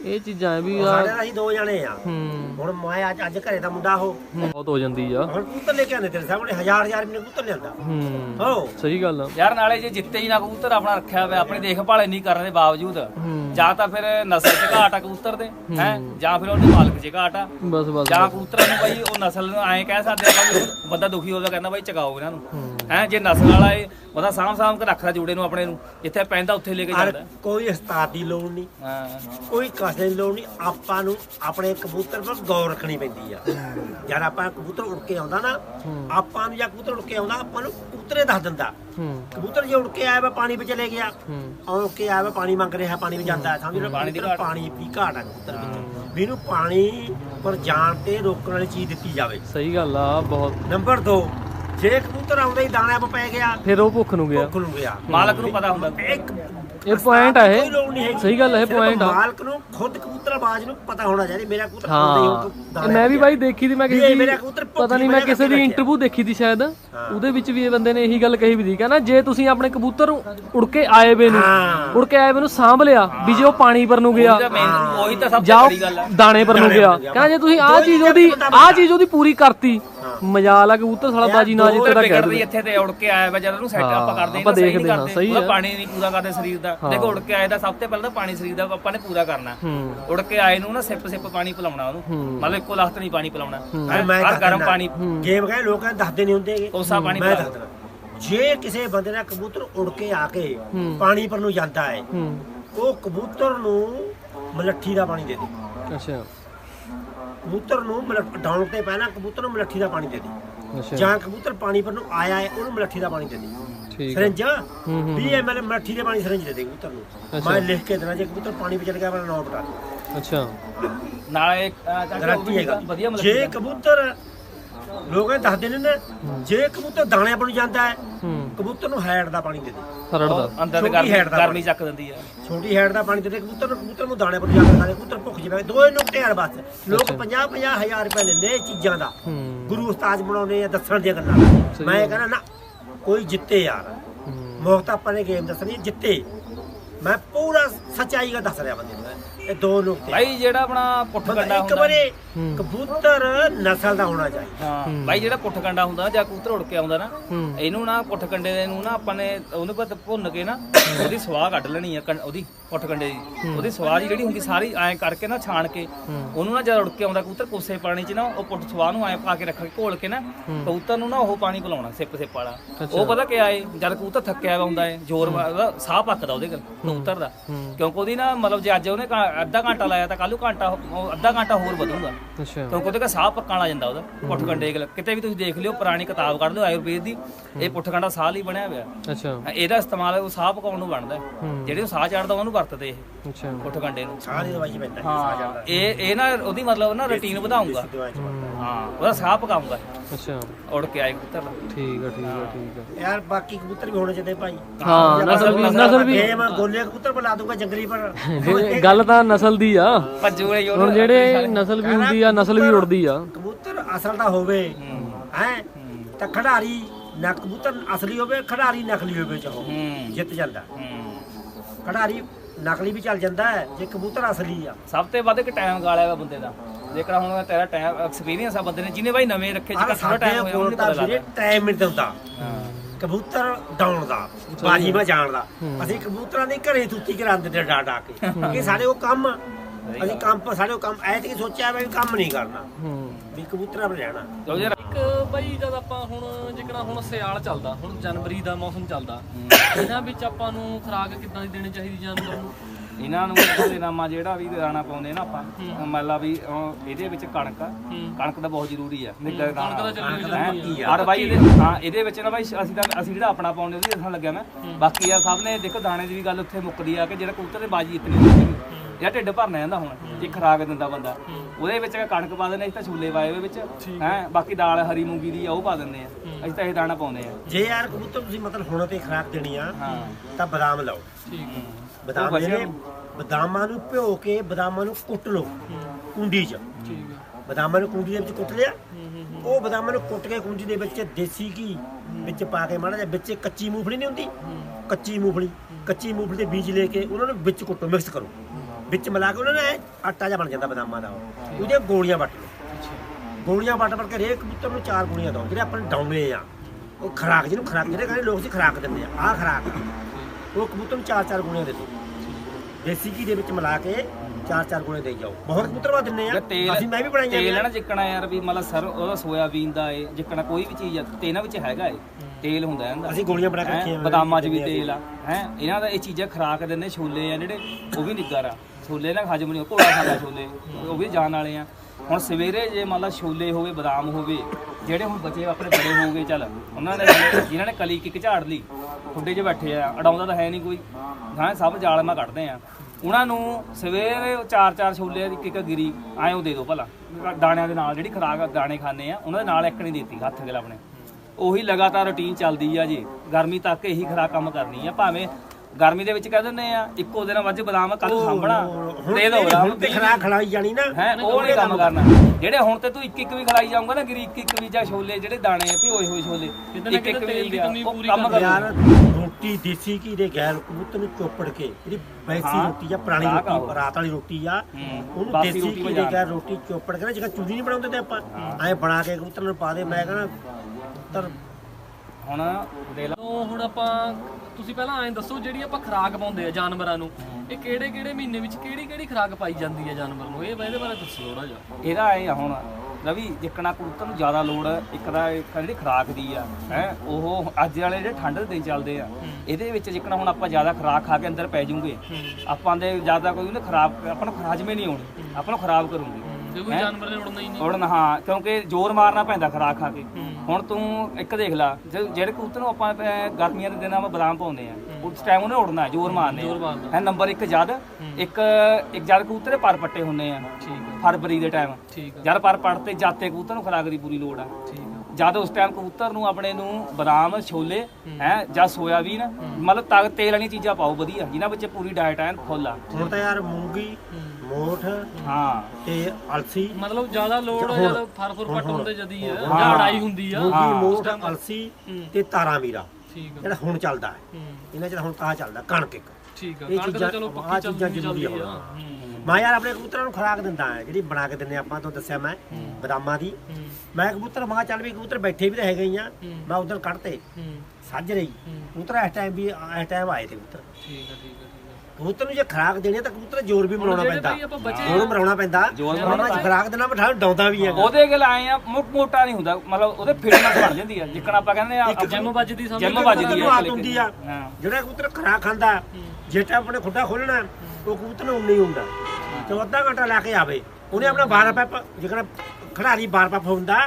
ਇਹ ਚੀਜ਼ਾਂ ਹੈ ਵੀ ਆ। ਸਾਡੇ ਨਾਲ ਅਸੀਂ ਦੋ ਜਣੇ ਆ। ਹੂੰ। ਹੁਣ ਮੈਂ ਅੱਜ ਅੱਜ ਘਰੇ ਦਾ ਮੁੰਡਾ ਉਹ। ਬਹੁਤ ਹੋ ਜਾਂਦੀ ਆ। ਹੁਣ ਕਬੂਤਰ ਲੈ ਕੇ ਆਂਦੇ ਤੇਰੇ ਸਾਹਮਣੇ ਹਜ਼ਾਰ ਹਜ਼ਾਰ ਰੁਪਏ ਕਬੂਤਰ ਲਿਆਂਦਾ। ਹੂੰ। ਹੋ। ਸਹੀ ਗੱਲ ਆ। ਯਾਰ ਨਾਲੇ ਜੇ ਜਿੱਤੇ ਹੀ ਨਾ ਕਬੂਤਰ ਆਪਣਾ ਰੱਖਿਆ ਹੋਇਆ ਆਪਣੀ ਦੇਖਭਾਲ ਨਹੀਂ ਕਰਨ ਦੇ ਬਾਵਜੂਦ ਹੂੰ। ਜਾਂ ਤਾਂ ਫਿਰ ਨਸਲ 'ਚ ਘਾਟ ਆ ਕਬੂਤਰ ਦੇ ਹੈ। ਜਾਂ ਫਿਰ ਉਹਦੇ ਮਾਲਕ 'ਚ ਘਾਟ ਆ। ਬਸ ਬਸ ਜਾਂ ਕਬੂਤਰਾਂ ਨੂੰ ਬਾਈ ਉਹ ਨਸਲ ਨੂੰ ਐਂ ਕਹਿ ਸਕਦੇ ਆਪਾਂ ਵੀ ਬੰਦਾ ਦੁਖੀ ਹੋਵੇ ਕਹਿੰਦਾ ਬਾਈ ਚਗਾਓ ਇਹਨਾਂ ਨੂੰ। ਹੈ। ਜੇ ਨਸਲ ਵਾਲਾ ਏ ਬੰਦਾ ਸਾਂਭ ਸਾਂਭ ਕੇ ਰੱਖਦਾ ਜੂੜੇ ਨੂੰ ਆਪਣੇ ਨੂੰ ਜਿੱਥੇ ਪੈਂਦਾ ਉੱਥੇ ਲੈ ਕੇ ਜਾਂਦਾ। ਕੋਈ ਉਸਤਾਦ ਦੀ ਲੋੜ ਨਹੀਂ। ਹਾਂ। ਕੋਈ ਕਾਸੇ ਦੀ ਲੋੜ ਨਹੀਂ ਆਪਾਂ ਨੂੰ ਆਪਣੇ ਕਬੂਤਰ ਪਰ ਗੌਰ ਰੱਖਣੀ ਪੈਂਦੀ ਆ। ਜਦ ਆਪਾਂ ਕਬੂਤਰ ਉੜ ਕੇ ਆਉਂਦਾ ਨਾ ਆਪਾਂ ਨੂੰ ਜਾਂ ਕਬੂਤਰ ਉੜ ਕੇ ਆਉਂਦਾ ਆਪਾਂ ਨੂੰ ਕਬੂਤਰੇ ਦੱਸ ਦਿੰਦਾ। ਕਬੂਤਰ ਜੇ ਉੜ ਕੇ ਆਇਆ ਵਾ ਪਾਣੀ ਵਿੱਚ ਚਲੇ ਗਿਆ। ਆਉਂ ਕੇ ਆਇਆ ਵਾ ਪਾਣੀ ਮੰਗ ਰਿਹਾ ਪਾਣੀ ਵੀ ਜਾਂਦਾ। ਸਮਝ ਲਓ ਪਾਣੀ ਦੀ ਪਾਣੀ ਦੀ ਘਾਟ ਆ ਕਬੂਤਰ ਵਿੱਚ ਵੀ ਇਹਨੂੰ ਪਾਣੀ ਪਰ ਜਾਣ ਤੇ ਰੋਕਣ ਵਾਲੀ ਚੀਜ਼ ਦਿੱਤੀ ਜਾਵੇ। ਸਹੀ ਗੱਲ ਆ ਬਹੁਤ। ਨੰਬਰ 2 ਜੇ ਕਬੂਤਰ ਆਉਂਦਾ ਹੀ ਦਾਣਾ ਪ ਪੈ ਗਿਆ ਫਿਰ ਉਹ ਭੁੱਖ ਨੂੰ ਗਿਆ। ਭੁੱਖ ਨੂੰ ਗਿਆ। ਮਾਲਕ ਨੂੰ ਪਤਾ ਹੁੰਦਾ। ਇੱਕ ਇਹ point ਆ ਇਹ। ਸਹੀ ਗੱਲ ਹੈ, point ਆ। ਮਾਲਕ ਨੂੰ ਖੁਦ ਕਬੂਤਰਬਾਜ਼ ਨੂੰ ਪਤਾ ਹੋਣਾ ਚਾਹੀਦਾ ਮੇਰਾ ਕਬੂਤਰ ਹਾਂ। ਮੈਂ ਵੀ ਬਾਈ ਦੇਖੀ ਦੀ ਮੈਂ ਕਿਸੇ ਦੀ ਪਤਾ ਨਹੀਂ ਮੈਂ ਕਿਸੇ ਦੀ ਇੰਟਰਵਿਊ ਦੇਖੀ ਦੀ ਸ਼ਾਇਦ। ਉਹਦੇ ਵਿੱਚ ਵੀ ਇਹ ਬੰਦੇ ਨੇ ਇਹੀ ਗੱਲ ਕਹੀ ਵੀ ਦੀ ਕਹਿੰਦਾ ਜੇ ਤੁਸੀਂ ਆਪਣੇ ਕਬੂਤਰ ਨੂੰ ਉੜ ਕੇ ਆਏ ਵੇ ਨੂੰ। ਉੜ ਕੇ ਆਏ ਵੇ ਨੂੰ ਸਾਂਭ ਲਿਆ ਵੀ ਜੇ ਉਹ ਪਾਣੀ ਪਰ ਨੂੰ ਗਿਆ ਉਹੀ ਤਾਂ ਸਭ ਤੋਂ ਬੜੀ ਗੱਲ ਆ। ਦਾਣੇ ਪਰ ਨੂੰ ਗਿਆ। ਕਹਿੰਦਾ ਜੇ ਤੁਸੀਂ ਆਹ ਚੀਜ਼ ਉਹਦੀ ਆਹ ਚੀਜ਼ ਉਹਦੀ ਪੂਰੀ ਕਰਤੀ ਮਜਾਲ ਆ ਕਬੂਤਰ ਸਾਲਾ ਬਾਜੀ ਨਾ ਜਿੱਤੇ ਦਾ ਕਹਿ ਇੱਥੇ ਤੇ ਉੜ ਕੇ ਆਇਆ ਵਾ ਜਦ ਉਹਨੂੰ ਸੈੱਟ ਆਪਾਂ ਕਰਦੇ ਆਪਾਂ ਸਹੀ ਦੇਖਦੇ ਨਹੀਂ ਹਾਂ, ਕਰਦੇ। ਸਹੀ। ਪਾਣੀ ਨਹੀਂ ਪੂਰਾ ਕਰਦੇ ਸਰੀਰ ਦਾ ਦੇਖੋ ਉੜ ਕੇ ਆਏ ਦਾ ਸਭ ਤੋਂ ਪਹਿਲਾਂ ਤਾਂ ਪਾਣੀ ਸਰੀਰ ਦਾ ਆਪਾਂ ਨੇ ਪੂਰਾ ਕਰਨਾ। ਉੜ ਕੇ ਆਏ ਨੂੰ ਨਾ ਸਿਪ ਸਿਪ ਪਾਣੀ ਪਿਲਾਉਣਾ ਉਹਨੂੰ। ਮਤਲਬ ਇੱਕੋ ਲਖਤ ਨਹੀਂ ਪਾਣੀ ਪਿਲਾਉਣਾ। ਹਰ ਗਰਮ ਪਾਣੀ। ਗੇਮ ਕਹੇ ਲੋਕਾਂ ਦੱਸਦੇ ਨਹੀਂ ਹੁੰਦੇ। ਕੋਸਾ ਪਾਣੀ ਮੈਂ ਦੱਸਦਾ। ਜੇ ਕਿਸੇ ਬੰਦੇ ਦਾ ਕਬੂਤਰ ਉੜ ਕੇ ਆ ਕੇ। ਪਾਣੀ ਪਰ ਨੂੰ ਜਾਂਦਾ ਹੈ ਹੂੰ। ਉਹ ਕਬੂਤਰ ਨੂੰ ਮਲੱਠੀ ਦਾ ਪਾਣੀ ਦੇ ਦੇ। ਅੱਛਾ। ਕਬੂਤਰ ਨੂੰ ਮਲੱਠ ਡਾਉਣ ਤੇ ਪਹਿਲਾਂ ਕਬੂਤਰ ਨੂੰ ਮਲੱਠੀ ਦਾ ਪਾਣੀ ਦੇ ਦੇ। ਅੱਛਾ। ਜਾਂ ਕਬੂਤਰ ਪਾਣੀ ਪਰ ਨੂੰ ਆਇਆ ਹੈ ਉਹਨੂੰ ਮਲੱਠੀ ਦਾ ਪਾਣੀ ਦੇ ਦੇ। ਠੀਕ ਹੈ ਸਰੰਜ? ਹੂੰ, ਹੂੰ, 20 ml ਦੇ ਪਾਣੀ ਸਰੰਜ ਦੇ ਦੇ ਕਬੂਤਰ ਨੂੰ ਅੱਛਾ। ਮੈਂ ਲਿਖ ਕੇ ਦੇਣਾ ਜੇ ਕਬੂਤਰ ਪਾਣੀ ਵਿੱਚ ਚੜ ਗਿਆ ਮੇਰਾ ਨਾਮ ਦੇ ਅੱਛਾ। ਨਾਲੇ ਅਹ, ਚਾਚਾ ਉਹ ਗਾਰੰਟੀ ਵੀ ਹੈਗਾ। ਵਧੀਆ ਮਤਲਬ ਜੇ ਕਬੂਤਰ ਲੋਕ ਇਹ ਦੱਸਦੇ ਨੇ ਨਾ ਜੇ ਕਬੂਤਰ ਦਾਣੇ ਪਰ ਨੂੰ ਜਾਂਦਾ ਹੈ ਹੂੰ। ਕਬੂਤਰ ਨੂੰ ਹੈਡ ਦਾ ਪਾਣੀ ਦੇ ਦੇ। ਹਰੜ ਦਾ ਅੰਦਰ ਤੇ ਛੋਟੀ ਗਰਮੀ ਹੈਡ ਦਾ ਗਰਮੀ ਚੱਕ ਦਿੰਦੀ ਆ। ਛੋਟੀ ਹੈਡ ਦਾ ਪਾਣੀ ਦੇ ਦੇ ਕਬੂਤਰ ਨੂੰ ਕਬੂਤਰ ਨੂੰ ਦਾਣੇ ਪਰ ਨੂੰ ਜਾ ਕੇ ਖਾਣੇ ਕਬੂਤਰ ਭੁੱਖ ਜਾਵੇ ਦੋਏ ਨੁਕਤੇ ਹਰ ਬਸ। ਲੋਕ ਅੱਛਾ। 50 50 ਹਜ਼ਾਰ ਰੁਪਏ ਲੈਂਦੇ ਇਹ ਚੀਜ਼ਾਂ ਦਾ। ਹੂੰ। ਗੁਰੂ ਉਸਤਾਦ ਬਣਾਉਣੇ ਆ ਦੱਸਣ ਦੀਆਂ ਗੱਲਾਂ। ਮੈਂ। ਕਹਿੰਦਾ ਨਾ ਕੋਈ ਜਿੱਤੇ ਯਾਰ। ਹੂੰ। ਮੁਫਤ ਆਪਾਂ ਨੇ ਗੇਮ ਦੱਸਣੀ ਹੈ, ਜਿੱਤੇ। ਮੈਂ ਪੂਰਾ ਸੱਚਾਈ ਦਾ ਦੱਸ ਰਿਹਾ ਬੰਦੇ ਨੂੰ। ਇਹ ਦੋ ਨੁਕਤੇ ਭਾਈ ਜਿਹੜਾ ਆਪਣਾ ਪੁੱਠ ਬੰਦਾ ਕੰਡਾ ਇੱਕ ਹੁੰਦਾ ਵਾਰੀ। ਕਬੂਤਰ ਨਸਲ ਦਾ ਹੋਣਾ ਚਾਹੀਦਾ। ਹਾਂ। ਭਾਈ ਜਿਹੜਾ ਪੁੱਠ ਕੰਡਾ ਹੁੰਦਾ ਜਾਂ ਕਬੂਤਰ ਉੜ ਕੇ ਆਉਂਦਾ ਨਾ ਇਹਨੂੰ ਨਾ ਪੁੱਠ ਕੰਡੇ ਦੇ ਨੂੰ ਨਾ ਆਪਾਂ ਨੇ ਉਹਨੂੰ ਪਤ ਭੁੰਨ ਕੇ ਨਾ ਉਹਦੀ ਸਵਾਹ ਕੱਢ ਲੈਣੀ ਆ ਉਹਦੀ ਪੁੱਠ ਕੰਡੇ ਦੀ ਉਹਦੀ ਸਵਾਹ ਜਿਹੜੀ ਹੁੰਦੀ ਸਾਰੀ ਐਂ ਕਰਕੇ ਨਾ ਛਾਣ ਕੇ। ਉਹਨੂੰ ਨਾ ਜਦ ਉੜ ਕੇ ਆਉਂਦਾ ਕਬੂਤਰ ਕੋਸੇ ਪਾਣੀ 'ਚ ਨਾ ਉਹ ਪੁੱਠ ਸਵਾਹ ਨੂੰ ਐਂ ਪਾ ਕੇ ਰੱਖ ਕੇ ਘੋਲ ਕੇ ਨਾ ਕਬੂਤਰ ਨੂੰ ਨਾ ਉਹ ਪਾਣੀ ਪਿਲਾਉਣਾ ਸਿੱਪ ਸਿੱਪ ਵਾਲਾ। ਉਹ ਪਤਾ ਕੀ ਆਏ ਜਦ ਕਬੂਤਰ ਥੱਕਿਆ ਹੋਇਆ ਹੁੰਦਾ ਹੈ ਜ਼ੋਰ ਮਾਰਦਾ ਸਾਹ ਪੱਕਦਾ ਉਹਦੇ ਕਬੂਤਰ ਦਾ। ਕਿਉਂਕਿ ਉਹਦੀ ਨਾ ਮਤਲਬ ਜੇ ਅੱਜ ਉਹਨੇ ਅੱਧਾ ਘੰਟਾ ਲਾਇਆ ਤਾਂ ਕੱਲ ਨੂੰ ਘੰਟਾ ਉਹ ਅੱਧਾ ਘੰਟਾ ਹੋਰ ਵਧੂਗਾ। ਅੱਛਾ। ਕਿਉਂਕਿ ਉਹਦੇ ਕਾ ਸਾਹ ਪੱਕਣ ਲੱਗ ਜਾਂਦਾ ਉਹਦਾ ਪੁੱਠ ਕੰਡੇ ਕੋਲ। ਕਿਤੇ ਵੀ ਤੁਸੀਂ ਦੇਖ ਲਿਓ ਪੁਰਾਣੀ ਕਿਤਾਬ ਕੱਢ ਲਿਓ ਆਯੁਰਵੇਦ ਦੀ ਇਹ ਪੁੱਠ ਕੰਡਾ ਸਾਹ ਲਈ ਬਣਿਆ ਹੋਇਆ। ਅੱਛਾ। ਇਹਦਾ ਇਸਤੇਮਾਲ ਉਹ ਸਾਹ ਪਕਾਉਣ ਨੂੰ ਬਣਦਾ। ਜਿਹੜੇ ਉਹ ਸਾਹ ਚੜਦਾ ਉਹਨੂੰ ਵਰਤਦੇ ਇਹ ਅੱਛਾ। ਪੁੱਠ ਕੰਡੇ ਨੂੰ। ਸਾਹ ਦੀ ਦਵਾਈ ਪੈਂਦਾ। ਹੈ, ਸਾਹ ਚੜਦਾ ਇਹ ਇਹ ਨਾ ਉਹਦੀ ਮਤਲਬ ਨਾ ਰੁਟੀਨ ਵਧਾਉਂਗਾ। ਹਾਂ। ਉਹਦਾ ਸਾਹ ਪਕਾਉਂਗਾ ਅੱਛਾ। ਉੜ ਕੇ ਆਏ ਕਬੂਤਰ ਠੀਕ ਆ ਠੀਕ ਆ ਠੀਕ ਆ। ਯਾਰ ਬਾਕੀ ਕਬੂਤਰ ਵੀ ਹੋਣੇ ਚਾਹੀਦੇ ਭਾਈ। ਹਾਂ ਨਸਲ ਵੀ ਨਸਲ ਵੀ ਇਹ ਮੈਂ ਗੋਲੇ ਕਬੂਤਰ ਬੁਲਾ ਦੂੰਗਾ ਜੰਗਲੀ ਪਰ। ਜੇ- ਗੱਲ ਤਾਂ ਨਸਲ ਦੀ ਆ। ਹੁਣ ਜਿਹੜੇ ਨਸਲ ਵੀ ਹੁੰਦੀ ਆ ਨਸਲ ਵੀ ਉੜਦੀ ਆ। ਕਬੂਤਰ ਅਸਲ ਦਾ ਹੋਵੇ ਹੈ? ਤਾਂ ਖਿਡਾਰੀ ਨਾ ਕਬੂਤਰ ਅਸਲੀ ਹੋਵੇ ਖਿਡਾਰੀ ਨਕਲੀ ਹੋਵੇ ਚਾਹੋ ਜਿੱਤ ਜਾਂਦਾ। ਖਿਡਾਰੀ ਨਕਲੀ ਵੀ ਚੱਲ ਜਾਂਦਾ ਹੈ ਜੇ ਕਬੂਤਰ ਅਸਲੀ ਆ। ਸਭ ਤੋਂ ਵੱਧ ਕਿ ਟਾਈਮ ਗਾਲਿਆ ਵਾ ਬੰਦੇ ਦਾ। ਜੇਕਰ ਹੁਣ ਤੇਰਾ ਟਾਈਮ ਐਕਸਪੀਰੀਅੰਸ ਆ ਬੰਦੇ ਨੇ ਜਿਹਨੇ ਬਾਈ ਨਵੇਂ ਰੱਖੇ ਜਿਹੜਾ ਥੋੜਾ ਟਾਈਮ ਹੋਇਆ ਉਹਨੂੰ ਤਾਂ ਪਤਾ ਵੀਰੇ ਲੱਗਦਾ ਟਾਈਮ ਮਿਲ ਦਿੰਦਾ। ਹਾਂ। ਕਬੂਤਰ ਡਾਉਣ ਦਾ ਬਾਜੀ ਮੈਂ ਜਾਣ ਦਾ। ਅਸੀਂ ਕਬੂਤਰਾਂ ਦੇ ਘਰੇ ਤੁੱਤੀ ਕਰਾਉਂਦੇ ਤੇ ਡਾ ਡਾ ਕੇ ਇਹ ਸਾਡੇ ਉਹ ਕੰਮ ਆ। ਅਸੀਂ ਕੰਮ ਸਾਡੇ ਕੰਮ ਐਤ ਕੀ ਸੋਚਿਆ ਵੀ ਕੰਮ ਨਹੀਂ ਕਰਨਾ। ਹੂੰ। ਵੀ ਕਬੂਤਰਾਂ ਪਰ ਰਹਿਣਾ ਇੱਕ ਬਈ ਜਦ ਆਪਾਂ ਹੁਣ ਜਿਕਣਾ ਹੁਣ ਸਿਆਲ ਚੱਲਦਾ ਹੁਣ ਜਨਵਰੀ ਦਾ ਮੌਸਮ ਚੱਲਦਾ। ਇਹਨਾਂ ਵਿੱਚ ਆਪਾਂ ਨੂੰ ਖੁਰਾਕ ਕਿੱਦਾਂ ਦੀ ਦੇਣੀ ਚਾਹੀਦੀ ਜਾਨਵਰ ਨੂੰ? ਇਹਨਾਂ ਨੂੰ ਇਹਦੇ ਨਾਮਾ ਜਿਹੜਾ ਵੀ ਦਾਣਾ ਪਾਉਂਦੇ ਨਾ ਆਪਾਂ ਮੰਨ ਲਾ ਵੀ ਇਹਦੇ ਵਿੱਚ ਕਣਕ ਆ। ਕਣਕ ਦਾ ਬਹੁਤ ਜ਼ਰੂਰੀ ਆ ਨਿੱਗਾ ਕਣਕ ਦਾ ਚੱਲਣੀ ਜ਼ਰੂਰੀ ਔਰ ਬਾਈ ਇਹਦੇ ਹਾਂ ਇਹਦੇ ਵਿੱਚ ਨਾ ਬਾਈ ਅਸੀਂ ਤਾਂ ਅਸੀਂ ਜਿਹੜਾ ਆਪਣਾ ਪਾਉਂਦੇ ਉਹਦੀ ਦੱਸਣ ਲੱਗਿਆ ਮੈਂ। ਬਾਕੀ ਆ ਸਭ ਨੇ ਦੇਖੋ ਦਾਣੇ ਦੀ ਵੀ ਗੱਲ ਉੱਥੇ ਮੁੱਕਦੀ ਆ ਕਿ ਜਿਹੜਾ ਕਬੂਤਰ ਦੀ ਬਾਜੀ ਇਤਨੀ ਹੁੰਦੀ। ਜਿਹੜਾ ਢਿੱਡ ਭਰਨਾ ਜਾਂਦਾ ਹੁਣ ਜੇ ਖਰਾਕ ਦਿੰਦਾ ਬੰਦਾ। ਉਹਦੇ ਵਿੱਚ ਕਣਕ ਪਾ ਦਿੰਦੇ ਅਸੀਂ ਤਾਂ ਛੋਲੇ ਪਾਏ ਹੋਏ ਵਿੱਚ ਹੈ ਬਾਕੀ ਦਾਲ ਹਰੀ ਮੂੰਗੀ ਦੀ ਆ ਉਹ ਪਾ ਦਿੰਦੇ ਆ। ਅਸੀਂ ਤਾਂ ਇਹ ਦਾਣਾ ਪਾਉਂਦੇ ਆ। ਜੇ ਯਾਰ ਕਬੂਤਰ ਤੁਸੀਂ ਮਤਲਬ ਹੁਣ ਤੇ ਖਰਾਕ ਦੇਣੀ ਆ ਹਾਂ। ਤਾਂ ਬਦਾਮ ਲਾਓ। ਠੀਕ। ਬਦਾਮ ਜਿਹੜੇ ਬਦਾਮਾਂ ਨੂੰ ਭਿਓ ਕੇ ਬਦਾਮਾਂ ਨੂੰ ਕੁੱਟ ਲਓ ਕੁੰਡੀ 'ਚ। ਠੀਕ ਹੈ ਬਦਾਮਾਂ ਨੂੰ ਕੁੰਡੀ ਦੇ ਵਿੱਚ ਕੁੱਟ ਲਿਆ। ਉਹ ਬਦਾਮਾਂ ਨੂੰ ਕੁੱਟ ਕੇ ਕੁੰਡੀ ਦੇ ਵਿੱਚ ਦੇਸੀ ਘੀ ਵਿੱਚ ਪਾ ਕੇ ਮਾੜਾ ਜਿਹਾ ਵਿੱਚ ਕੱਚੀ ਮੂੰਗਫਲੀ ਨਹੀਂ ਹੁੰਦੀ? ਕੱਚੀ ਮੂੰਗਫਲੀ ਕੱਚੀ ਮੂੰਗਫਲੀ ਦੇ ਬੀਜ ਲੈ ਕੇ ਉਹਨਾਂ ਨੂੰ ਵਿੱਚ ਕੁੱਟੋ ਮਿਕਸ ਕਰੋ। ਵਿੱਚ ਮਿਲਾ ਕੇ ਉਹਨਾਂ ਨੇ ਆਟਾ ਜਿਹਾ ਬਣ ਜਾਂਦਾ ਬਦਾਮਾਂ ਦਾ ਉਹ। ਉਹਦੀਆਂ ਗੋਲੀਆਂ ਵੱਟ ਲਓ। ਗੋਲੀਆਂ ਵੱਟ ਵੱਟ ਕੇ ਰੇਕ ਕਬੂਤਰ ਨੂੰ ਚਾਰ ਗੋਲੀਆਂ ਦਿਓ ਜਿਹੜੇ ਆਪਣੇ ਡਾਉਣੇ ਆ। ਉਹ ਖਰਾਕ ਜਿਹਨੂੰ ਖਰਾਕ ਜਿਹੜੇ ਕਹਿੰਦੇ ਲੋਕ ਸੀ ਖਰਾਕ ਦਿੰਦੇ ਆ ਆਹ ਖਰਾਕ ਆ। ਉਹ ਕਬੂਤਰ ਨੂੰ ਚਾਰ ਚਾਰ ਗੋਲੀਆਂ ਦੇ ਦਿਓ। ਦੇਸੀ ਘੀ ਦੇ ਵਿੱਚ ਮਿਲਾ ਕੇ ਚਾਰ ਚਾਰ ਗੋਲੀਆਂ ਦੇ ਜਾਓ। ਬਹੁਤ ਕਬੂਤਰ ਵਾ ਦਿੰਨੇ ਆ। ਤੇਲ ਅਸੀਂ ਮੈਂ ਵੀ ਬਣਾਈਆਂ ਤੇਲ ਹੈ ਨੇ ਨਾ ਜਿੱਕਣਾ ਯਾਰ ਵੀ ਮਤਲਬ ਸਰ ਉਹਦਾ ਸੋਇਆਬੀਨ ਦਾ ਏ ਜਿੱਕਣਾ ਕੋਈ ਵੀ ਚੀਜ਼ ਆ ਤੇ ਇਹਨਾਂ ਵਿੱਚ ਹੈਗਾ ਏ। ਤੇਲ ਹੁੰਦਾ ਇਹਦਾ ਅਸੀਂ ਗੋਲੀਆਂ ਬਣਾ ਕੇ ਰੱਖੀਆਂ ਬਦਾਮਾਂ 'ਚ ਵੀ ਤੇਲ ਆ। ਹੈ ਇਹਨਾਂ ਦਾ ਇਹ ਚੀਜ਼ਾਂ ਖਰਾਕ ਦਿੰਦੇ ਛੋਲੇ ਆ ਜਿਹੜੇ ਉਹ ਵੀ ਨਿੱਗਰ ਆ ਛੋਲੇ ਨਾਲ ਹਜਮ ਨਹੀਂ ਘੋੜਾ ਖਾਂਦਾ ਛੋਲੇ, ਉਹ ਵੀ ਜਾਣ ਵਾਲੇ ਆ। ਹੁਣ ਸਵੇਰੇ ਜੇ ਮੰਨ ਲਾ ਛੋਲੇ ਹੋਵੇ, ਬਦਾਮ ਹੋਵੇ, ਜਿਹੜੇ ਹੁਣ ਬੱਚੇ ਆਪਣੇ ਬੜੇ ਹੋ ਗਏ ਚੱਲ ਉਹਨਾਂ ਨੇ ਜਿਨ੍ਹਾਂ ਨੇ ਕਲੀ ਕਿੱਕ ਝਾੜ ਲਈ, ਖੁੱਡੇ 'ਚ ਬੈਠੇ ਆ ਅਡਾਉਂਦਾ ਤਾਂ ਹੈ ਨਹੀਂ ਕੋਈ। ਹਾਂ, ਸਭ ਜਾਲਮਾ ਕੱਢਦੇ ਆ। ਉਹਨਾਂ ਨੂੰ ਸਵੇਰੇ ਚਾਰ ਚਾਰ ਛੋਲੇ ਦੀ ਕਿੱਕ ਗਿਰੀ ਐਂ ਉਹ ਦੇ ਦਿਓ ਭਲਾ। ਦਾਣਿਆਂ ਦੇ ਨਾਲ ਜਿਹੜੀ ਖਰਾਕ ਦਾਣੇ ਖਾਣੇ ਆ, ਉਹਨਾਂ ਦੇ ਨਾਲ ਇੱਕ ਨਹੀਂ ਦਿੱਤੀ, ਹੱਥ ਗਿਲ ਆਪਣੇ ਉਹੀ ਲਗਾਤਾਰ ਰੁਟੀਨ ਚੱਲਦੀ ਆ ਜੀ। ਗਰਮੀ ਤੱਕ ਇਹੀ ਖਰਾਕ ਕੰਮ ਕਰਨੀ ਆ, ਭਾਵੇਂ ਗਰਮੀ ਦੇ ਵਿੱਚ ਕਹਿ ਦਿੰਦੇ ਆ ਇੱਕੋ ਦਿਨ ਵੱਜ ਬਦਾਮ ਕੱਲ ਸਾਂਭਣਾ ਹੁਣ ਦੇ ਦੋ ਤੇ- ਬਦਾਮ ਹੁਣ ਤੇ ਖਰਾਕ ਖਲਾਈ ਜਾਣੀ ਨਾ। ਹੈ ਉਹ ਨਹੀਂ ਕੰਮ ਕਰਨਾ। ਜਿਹੜੇ ਹੁਣ ਤੇ ਤੂੰ ਇੱਕ ਇੱਕ ਵੀ ਖਲਾਈ ਜਾਊਂਗਾ ਨਾ ਗਰੀ ਇੱਕ ਇੱਕ ਵੀ ਜਾਂ ਛੋਲੇ ਜਿਹੜੇ ਦਾਣੇ ਆ ਭਿਓਏ ਹੋਏ ਛੋਲੇ ਇੱਕ ਇੱਕ ਤੇਲ ਦੀ ਕਮੀ ਪੂਰੀ ਕਰਨਾ। ਯਾਰ ਰੋਟੀ ਦੇਸੀ ਘੀ ਦੇ ਗੈਰ ਕਬੂਤਰ ਨੂੰ ਚੋਪੜ ਕੇ ਜਿਹੜੀ ਬੈਸੀ ਰੋਟੀ ਆ ਪੁਰਾਣੀ। ਰੋਟੀ ਰਾਤ ਵਾਲੀ ਰੋਟੀ ਆ ਉਹਨੂੰ ਦੇਸੀ ਘੀ ਦੇ। ਗੈਰ ਰੋਟੀ ਚੋਪੜ ਕੇ ਨਾ ਜਿਹੜਾ ਚੁੱਲੀ ਨਹੀਂ ਬਣਾਉਂਦੇ ਤੇ ਆਪਾਂ ਐ ਬਣਾ ਕੇ ਕਬੂਤਰ ਨੂੰ ਪਾ ਦੇ ਮੈਂ ਕਹਿੰਦਾ ਕਬੂਤਰ ਹੁਣ ਦੇ ਲਾ। ਤੋਂ ਹੁਣ ਆਪਾਂ ਤੁਸੀਂ ਪਹਿਲਾਂ ਐਂ ਦੱਸੋ ਜਿਹੜੀ ਆਪਾਂ ਖੁਰਾਕ ਪਾਉਂਦੇ ਆ ਜਾਨਵਰਾਂ ਨੂੰ ਇਹ ਕਿਹੜੇ ਕਿਹੜੇ ਮਹੀਨੇ ਵਿੱਚ ਕਿਹੜੀ ਕਿਹੜੀ ਖੁਰਾਕ ਪਾਈ ਜਾਂਦੀ ਹੈ ਜਾਨਵਰ ਨੂੰ? ਇਹ ਇਹਦੇ ਬਾਰੇ ਦੱਸੋ ਥੋੜਾ ਜਿਹਾ। ਇਹਦਾ ਐ ਆ ਹੁਣ ਰਵੀ ਜਿੱਕਣਾ ਕਬੂਤਰ ਨੂੰ ਜ਼ਿਆਦਾ ਲੋੜ ਹੈ, ਇੱਕ ਦਾ ਇੱਕ ਜਿਹੜੀ ਖਰਾਕ ਦੀ ਆ ਹੈ ਉਹ ਅੱਜ ਵਾਲੇ ਜਿਹੜੇ ਠੰਡ ਦੇ ਦਿਨ ਚੱਲਦੇ ਆ ਇਹਦੇ ਵਿੱਚ ਜਿੱਕਣਾ ਹੁਣ ਆਪਾਂ ਜ਼ਿਆਦਾ ਖਰਾਕ ਖਾ ਕੇ ਅੰਦਰ ਪੈ ਜੂਗੇ ਆਪਾਂ ਦੇ ਜ਼ਿਆਦਾ ਕੋਈ ਉਹਨੇ ਖਰਾਬ ਆਪਾਂ ਨੂੰ ਹਜਮੇ ਨਹੀਂ ਆਉਣੀ ਆਪਾਂ ਨੂੰ ਖਰਾਬ ਕਰੂਗੀ। ਜੇ ਕੋਈ ਜਾਨਵਰ ਨੇ ਉੜਨਾ ਹੀ ਨਹੀਂ। ਉੜਨ ਹਾਂ ਕਿਉਂਕਿ ਜ਼ੋਰ ਮਾਰਨਾ ਪੈਂਦਾ ਖਰਾਕ ਖਾ ਕੇ। ਹੁਣ ਤੂੰ ਇੱਕ ਦੇਖ ਲਾ ਜਿਹੜੇ ਕਬੂਤਰ ਨੂੰ ਆਪਾਂ ਗਰਮੀਆਂ ਦੇ ਦਿਨਾਂ ਵਿੱਚ ਬਦਾਮ ਪਾਉਂਦੇ ਆ ਉਸ ਟਾਈਮ ਉਹਨੇ ਉੜਨਾ ਜ਼ੋਰ ਮਾਰਨੇ। ਹੈ ਨੰਬਰ 1 ਜਦ ਇੱਕ ਇੱਕ ਜਦ ਕਬੂਤਰ ਦੇ ਪਰ ਪੱਟੇ ਹੁੰਦੇ ਆ ਫਰਵਰੀ ਦੇ ਟਾਈਮ ਜਦ ਪਰ ਪੜਤੇ ਜਾਤੇ ਕਬੂਤਰ ਨੂੰ ਖਰਾਕ ਦੀ ਪੂਰੀ ਲੋੜ ਆ। ਜਦ ਉਸ ਟਾਈਮ ਕਬੂਤਰ ਨੂੰ ਆਪਣੇ ਨੂੰ ਬਦਾਮ ਛੋਲੇ ਹੈ। ਜਾਂ ਸੋਇਆਬੀਨ ਮਤਲਬ ਤਾਕਤ ਤੇਲ ਵਾਲੀਆਂ ਚੀਜ਼ਾਂ ਪਾਓ ਵਧੀਆ ਜਿਨ੍ਹਾਂ ਵਿੱਚ ਪੂਰੀ ਡਾਇਟ ਐਨ ਫੁੱਲ ਆ। ਹੁਣ ਤਾਂ ਯਾਰ ਮੂੰਗੀ ਮੋਠ ਹਾਂ। ਤੇ ਅਲਸੀ। ਮਤਲਬ ਜ਼ਿਆਦਾ ਲੋੜ ਹੁਣ- ਜਦ ਫਰ ਫੁਰ ਪੱਟ ਹੁੰਦੇ ਜਦੀ ਹੈ। ਹਾਂ। ਜਾਂ ਅੜਾਈ ਹੁੰਦੀ ਆ। ਮੂੰਗੀ ਮੋਠ ਅਲਸੀ ਤੇ ਤਾਰਾ ਮੀਰਾ ਠੀਕ ਹੈ ਜਿਹੜਾ ਹੁਣ ਚੱਲਦਾ ਹੈ। ਹੂੰ। ਇਹਨਾਂ ਚ ਤਾਂ ਹੁਣ ਤਾਂ ਚੱਲਦਾ ਕਣਕ ਇੱਕ। ਠੀਕ ਹੈ ਇਹ ਕਣਕ ਤਾਂ ਚੀਜ਼ਾਂ- ਚਲੋ ਆਹ ਪੱਕੀ ਚੀਜ਼ਾਂ ਚੱਲਦੀ ਜ਼ਰੂਰੀ ਚੱਲਦੀ ਆ। ਆ। ਹੂੰ। ਮੈਂ ਯਾਰ ਆਪਣੇ ਕਬੂਤਰਾਂ ਨੂੰ ਖੁਰਾਕ ਦਿੰਦਾ ਹੈ ਜਿਹੜੀ ਬਣਾ ਕੇ ਦਿੰਨੇ ਆਪਾਂ ਤੋਂ ਦੱਸਿਆ ਮੈਂ ਬਦਾਮਾਂ ਦੀ। ਹੂੰ। ਮੈਂ ਕਬੂਤਰ ਮਾਂ ਚੱਲ ਵੀ ਕਬੂਤਰ ਬੈਠੇ ਵੀ ਤਾਂ ਹੈਗੇ ਹੀ ਆ। ਹੂੰ। ਮੈਂ ਉਧਰ ਕੱਢਤੇ ਹੂੰ। ਸੱਜ ਰਹੀ। ਹੂੰ। ਕਬੂਤਰ ਇਸ ਟਾਈਮ ਵੀ ਇਸ ਟਾਈਮ ਆਏ ਤੇ ਕਬੂਤਰ। ਠੀਕ ਹੈ ਠੀਕ ਹੈ ਠੀਕ ਹੈ ਕਬੂਤਰ ਨੂੰ ਜੇ ਖੁਰਾਕ ਦੇਣੀ ਹੈ ਤਾਂ ਕਬੂਤਰ ਜ਼ੋਰ ਵੀ ਬਣਾਉਣਾ ਜਿਹੜੇ ਪੈਂਦਾ। ਜ਼ੋਰ ਬਣਾਉਣਾ ਪੈਂਦਾ। ਜ਼ੋਰ ਬਣਾਉਣਾ ਖੁਰਾਕ ਦੇਣਾ ਬਿਠਾ ਡਾਉਂਦਾ ਵੀ ਹੈਗਾ ਉਹਦੇ ਗਲ ਆਏ ਆ ਮੋਟਾ ਨਹੀਂ ਹੁੰਦਾ। ਮਤਲਬ ਉਹਦੇ ਫਿਟਨੈਸ ਬਣ ਜਾਂਦੀ ਆ। ਜਿੱਕਣ ਆਪਾਂ ਕਹਿੰਦੇ ਆ ਜਿਮ ਵੱਜਦੀ ਸਮਝ ਜਿਮ। ਵੱਜਦੀ ਆ ਹੁੰਦੀ ਆ। ਹਾਂ। ਜਿਹੜਾ ਕਬੂਤਰ ਖੁਰਾਕ ਖਾਂਦਾ ਜਿਹੜਾ ਆਪਣੇ ਖੁੱਡਾ ਖੋਲਣਾ ਉਹ ਕਬੂਤਰ ਨੂੰ ਨਹੀਂ ਹੁੰਦਾ। ਤੇ ਅੱਧਾ ਘੰਟਾ ਲਾ ਕੇ ਆਵੇ। ਉਹਨੇ ਆਪਣਾ 12 ਪੈਪ ਜਿਹੜਾ ਖਿਡਾਰੀ 12 ਪੈਪ ਹੁੰਦਾ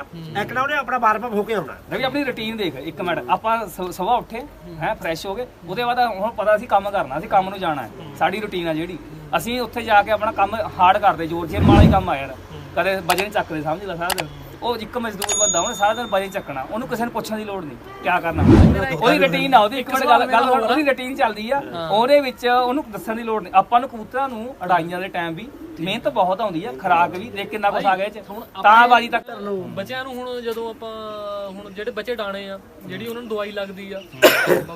ਇੱਕਣਾ ਉਹਨੇ ਆਪਣਾ 12 ਪੈਪ ਹੋ ਕੇ ਆਉਣਾ। ਰਵੀ ਆਪਣੀ ਰੁਟੀਨ ਦੇਖ ਇੱਕ ਮਿੰਟ। ਆਪਾਂ ਸਵੇਰ ਉੱਠੇ ਹੈ ਫਰੈਸ਼ ਹੋ ਗਏ। ਉਹਦੇ ਬਾਅਦ ਹੁਣ ਪਤਾ ਅਸੀਂ ਕੰਮ ਕਰਨਾ ਅਸੀਂ ਕੰਮ ਨੂੰ ਜਾਣਾ ਹੈ। ਸਾਡੀ ਰੁਟੀਨ ਆ ਜਿਹੜੀ। ਅਸੀਂ ਉੱਥੇ ਜਾ ਕੇ ਆਪਣਾ ਕੰਮ ਹਾਰਡ ਕਰਦੇ ਜ਼ੋਰ ਜਿਮ ਵਾਲਾ ਹੀ ਕੰਮ ਆ ਯਾਰ। ਕਦੇ ਵਜਨ ਚੱਕਦੇ ਸਮਝ ਲੈ ਸਾਰਾ ਦਿਨ। ਉਹ ਇੱਕ ਮਜ਼ਦੂਰ ਬੰਦਾ ਉਹਨੇ ਸਾਰਾ ਦਿਨ ਵਜਨ ਚੱਕਣਾ। ਉਹਨੂੰ ਕਿਸੇ ਨੂੰ ਪੁੱਛਣ ਦੀ ਲੋੜ ਨਹੀਂ ਕੀ ਕਰਨਾ। ਉਹਦੀ ਰੁਟੀਨ ਆ ਉਹਦੀ ਇੱਕ ਮਿੰਟ ਗੱਲ ਗੱਲ ਉਹਦੀ ਰੁਟੀਨ ਚੱਲਦੀ ਆ। ਉਹਦੇ ਵਿੱਚ ਉਹਨੂੰ ਦੱਸਣ ਦੀ ਲੋੜ ਨਹੀਂ। ਆਪਾਂ ਨੂੰ ਕਬੂਤਰਾਂ ਨੂੰ ਅੜਾਈਆਂ ਦੇ ਟਾਈਮ ਵੀ ਮਿਹਨਤ ਬਹੁਤ ਆਉਂਦੀ ਆ ਖਰਾਕ ਵੀ ਦੇਖ ਕਿੰਨਾ ਕੁਛ ਆ ਗਿਆ ਇਹ ਚ। ਤਾਂ ਬਾਜੀ ਤੱਕ ਬੱਚਿਆਂ ਨੂੰ ਹੁਣ ਜਦੋਂ ਆਪਾਂ ਹੁਣ ਜਿਹੜੇ ਬੱਚੇ ਡਾਣੇ ਆ ਜਿਹੜੀ ਉਹਨਾਂ ਨੂੰ ਦਵਾਈ ਲੱਗਦੀ ਆ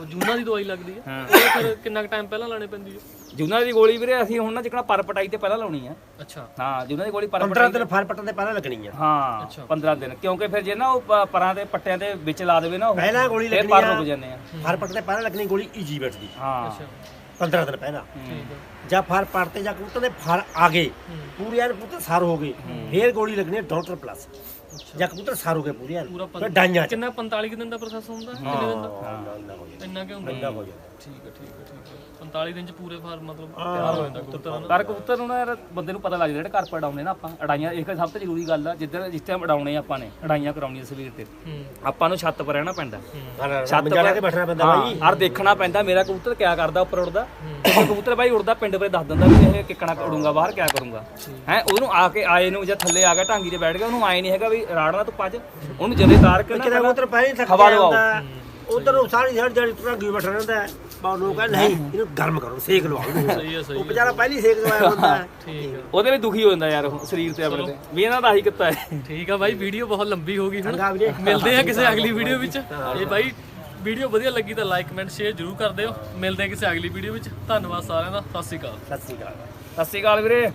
ਜੂਨਾ ਦੀ ਦਵਾਈ ਲੱਗਦੀ ਆ। ਉਹ ਫਿਰ ਕਿੰਨਾ ਕੁ ਟਾਈਮ ਪਹਿਲਾਂ ਲਾਣੇ ਪੈਂਦੀ ਆ? ਜੁਨਾ ਦੀ ਗੋਲੀ ਵੀਰੇ ਅਸੀਂ ਹੁਣ ਨਾ ਜਿਕਣਾ ਪਰ ਪਟਾਈ ਤੇ ਪਹਿਲਾਂ ਲਾਉਣੀ ਆ। ਅੱਛਾ। ਹਾਂ ਜੁਨਾ ਦੀ ਗੋਲੀ ਪਰ 15 ਪਟਾਈ ਦਿਨ ਪੱਟਣ ਦੇ ਪਹਿਲਾਂ ਲੱਗਣੀ ਆ। ਹਾਂ 15 ਦਿਨ। ਕਿਉਂਕਿ ਫਿਰ ਜੇ ਨਾ ਉਹ ਪਰਾਂ ਦੇ ਪੱਟਿਆਂ ਦੇ ਵਿੱਚ ਲਾ ਦੇਵੇ ਨਾ ਉਹ ਪਹਿਲਾਂ ਗੋਲੀ ਫਿਰ ਲੱਗਣੀ ਪਰ ਆ ਰੁਕ ਜਾਂਦੇ ਆ। ਫਲ ਪੱਟਣ ਦੇ ਪਹਿਲਾਂ ਲੱਗਣੀ ਗੋਲੀ ਈਜੀ ਬੈਠਦੀ ਹਾਂ। ਅੱਛਾ। 15 ਦਿਨ ਪਹਿਲਾਂ। ਜਾਂ ਫਲ ਪੜਤੇ ਜਾਂ ਕਬੂਤਰ ਦੇ ਫਲ ਆ ਗਏ। ਪੂਰੇ ਯਾਰ ਕਬੂਤਰ ਸਾਰ ਹੋ ਗਏ। ਫੇਰ ਗੋਲੀ ਲੱਗਣੀ ਡਾਕਟਰ ਪਲੱਸ। ਜਾਂ ਕਬੂਤਰ ਸਾਰ ਹੋ ਗਏ ਪੂਰੇ ਯਾਰ ਪੂਰਾ ਫਿਰ ਡਾਈਆਂ ਚ। ਕਿੰਨਾ 45 ਕੁ ਦਿਨ ਦਾ ਪ੍ਰੋਸੈਸ ਹੁੰਦਾ? ਕਿੰਨੇ ਦਿਨ ਦਾ? ਇੰਨਾ ਹੋ ਜਾਂਦਾ ਇੰਨਾ ਕਿ ਹੁੰਦਾ? ਇੰਨਾ ਹੋ ਜਾਂਦਾ। ਠੀਕ ਹੈ ਠੀਕ ਹੈ ਠੀਕ ਹੈ 45 ਦਿਨ ਚ ਪੂਰੇ ਫਾਰ ਮਤਲਬ ਤਿਆਰ ਹੋ ਜਾਂਦਾ ਕਬੂਤਰ ਪਰ ਕਬੂਤਰ ਨੂੰ ਨਾ ਯਾਰ ਬੰਦੇ ਨੂੰ ਪਤਾ ਲੱਗ ਜਾਂਦਾ ਜਿਹੜੇ ਘਰ ਪੜਾਉਨੇ ਨਾ ਆਪਾਂ ਅੜਾਈਆਂ ਇੱਕ ਸਭ ਤੋਂ ਜ਼ਰੂਰੀ ਗੱਲ ਆ ਜਿੱਦਾਂ ਟਾਈਮ ਅੜਾਉਣੇ ਆਪਾਂ ਨੇ ਅੜਾਈਆਂ ਕਰਾਉਣੀਆਂ ਸਵੇਰ ਤੇ। ਆਪਾਂ ਨੂੰ ਛੱਤ ਪਰ ਰਹਿਣਾ ਪੈਂਦਾ। ਛੱਤ ਪਰ ਕੇ ਬੈਠਣਾ ਪੈਂਦਾ ਬਾਈ। ਔਰ ਦੇਖਣਾ ਪੈਂਦਾ ਮੇਰਾ ਕਬੂਤਰ ਕਿਆ ਕਰਦਾ ਉੱਪਰ ਉੜਦਾ। ਤੇ ਕਬੂਤਰ ਬਾਈ ਉੜਦਾ ਪਿੰਡ ਪਰੇ ਦੱਸ ਦਿੰਦਾ ਵੀ ਇਹ ਕਿੱਕਣਾ ਉੜੂੰਗਾ ਬਾਹਰ ਕਿਆ ਕਰੂੰਗਾ। ਹੈ ਉਹਨੂੰ ਆ ਕੇ ਆਏ ਨੂੰ ਜਾਂ ਥੱਲੇ ਆ ਗਿਆ ਢਾਂਗੀ ਤੇ ਬੈਠ ਗਿਆ ਉਹਨੂੰ ਆਏ ਨਹੀਂ ਹੈਗਾ ਵੀ ਰਾੜਨਾ ਤੂੰ ਪੱਜ ਉਹਨੂੰ ਜਦੇ ਤਾਰ ਕੇ ਨਾ ਕਬੂਤਰ ਪਹਿਲਾਂ ਥੱਕ। ਹੁੰਦਾ ਉਧਰ ਉਹ ਸਾਰੀ ਦਿਹਾੜੀ ਜਿਹੜੀ ਟਰੰਗੀ ਬੈਠਾ ਰਹਿੰਦਾ। ਹੈ ਬਾ ਉਹਨੂੰ ਕਹਿੰਦਾ ਨਹੀਂ ਇਹਨੂੰ ਗਰਮ ਕਰੋ ਸੇਕ ਲਵਾਓ ਇਹਨੂੰ। ਸਹੀ ਹੈ ਸਹੀ ਉਹ ਵਿਚਾਰਾ ਪਹਿਲੀ ਹੀ ਸੇਕ ਲਵਾਇਆ ਹੁੰਦਾ ਹੈ ਠੀਕ ਹੈ। ਉਹਦੇ ਵੀ ਦੁਖੀ ਹੋ ਜਾਂਦਾ ਯਾਰ ਉਹ ਸਰੀਰ ਤੇ ਆਪਣੇ ਤੇ। ਵੀ ਇਹਨਾਂ ਦਾ ਆਹੀ ਕਿੱਤਾ ਹੈ। ਠੀਕ ਆ ਬਾਈ ਵੀਡੀਓ ਬਹੁਤ ਲੰਬੀ ਹੋ ਗਈ ਹੁਣ। ਚੰਗਾ ਵੀਰੇ। ਮਿਲਦੇ ਆ ਕਿਸੇ ਅਗਲੀ ਵੀਡੀਓ ਵਿੱਚ। ਇਹ ਬਾਈ ਵੀਡੀਓ ਵਧੀਆ ਲੱਗੀ ਤਾਂ ਲਾਈਕ ਕਮੈਂਟ ਸ਼ੇਅਰ ਜਰੂਰ ਕਰ ਦਿਓ। ਮਿਲਦੇ ਆ ਕਿਸੇ ਅਗਲੀ ਵੀਡੀਓ ਵਿੱਚ। ਧੰਨਵਾਦ ਸਾਰਿਆਂ ਦਾ। ਸਤਿ ਸ਼੍ਰੀ ਅਕਾਲ। ਸਤਿ ਸ੍ਰੀ ਅਕਾਲ। ਸਤਿ ਸ਼੍ਰੀ ਅਕਾਲ ਵੀਰੇ।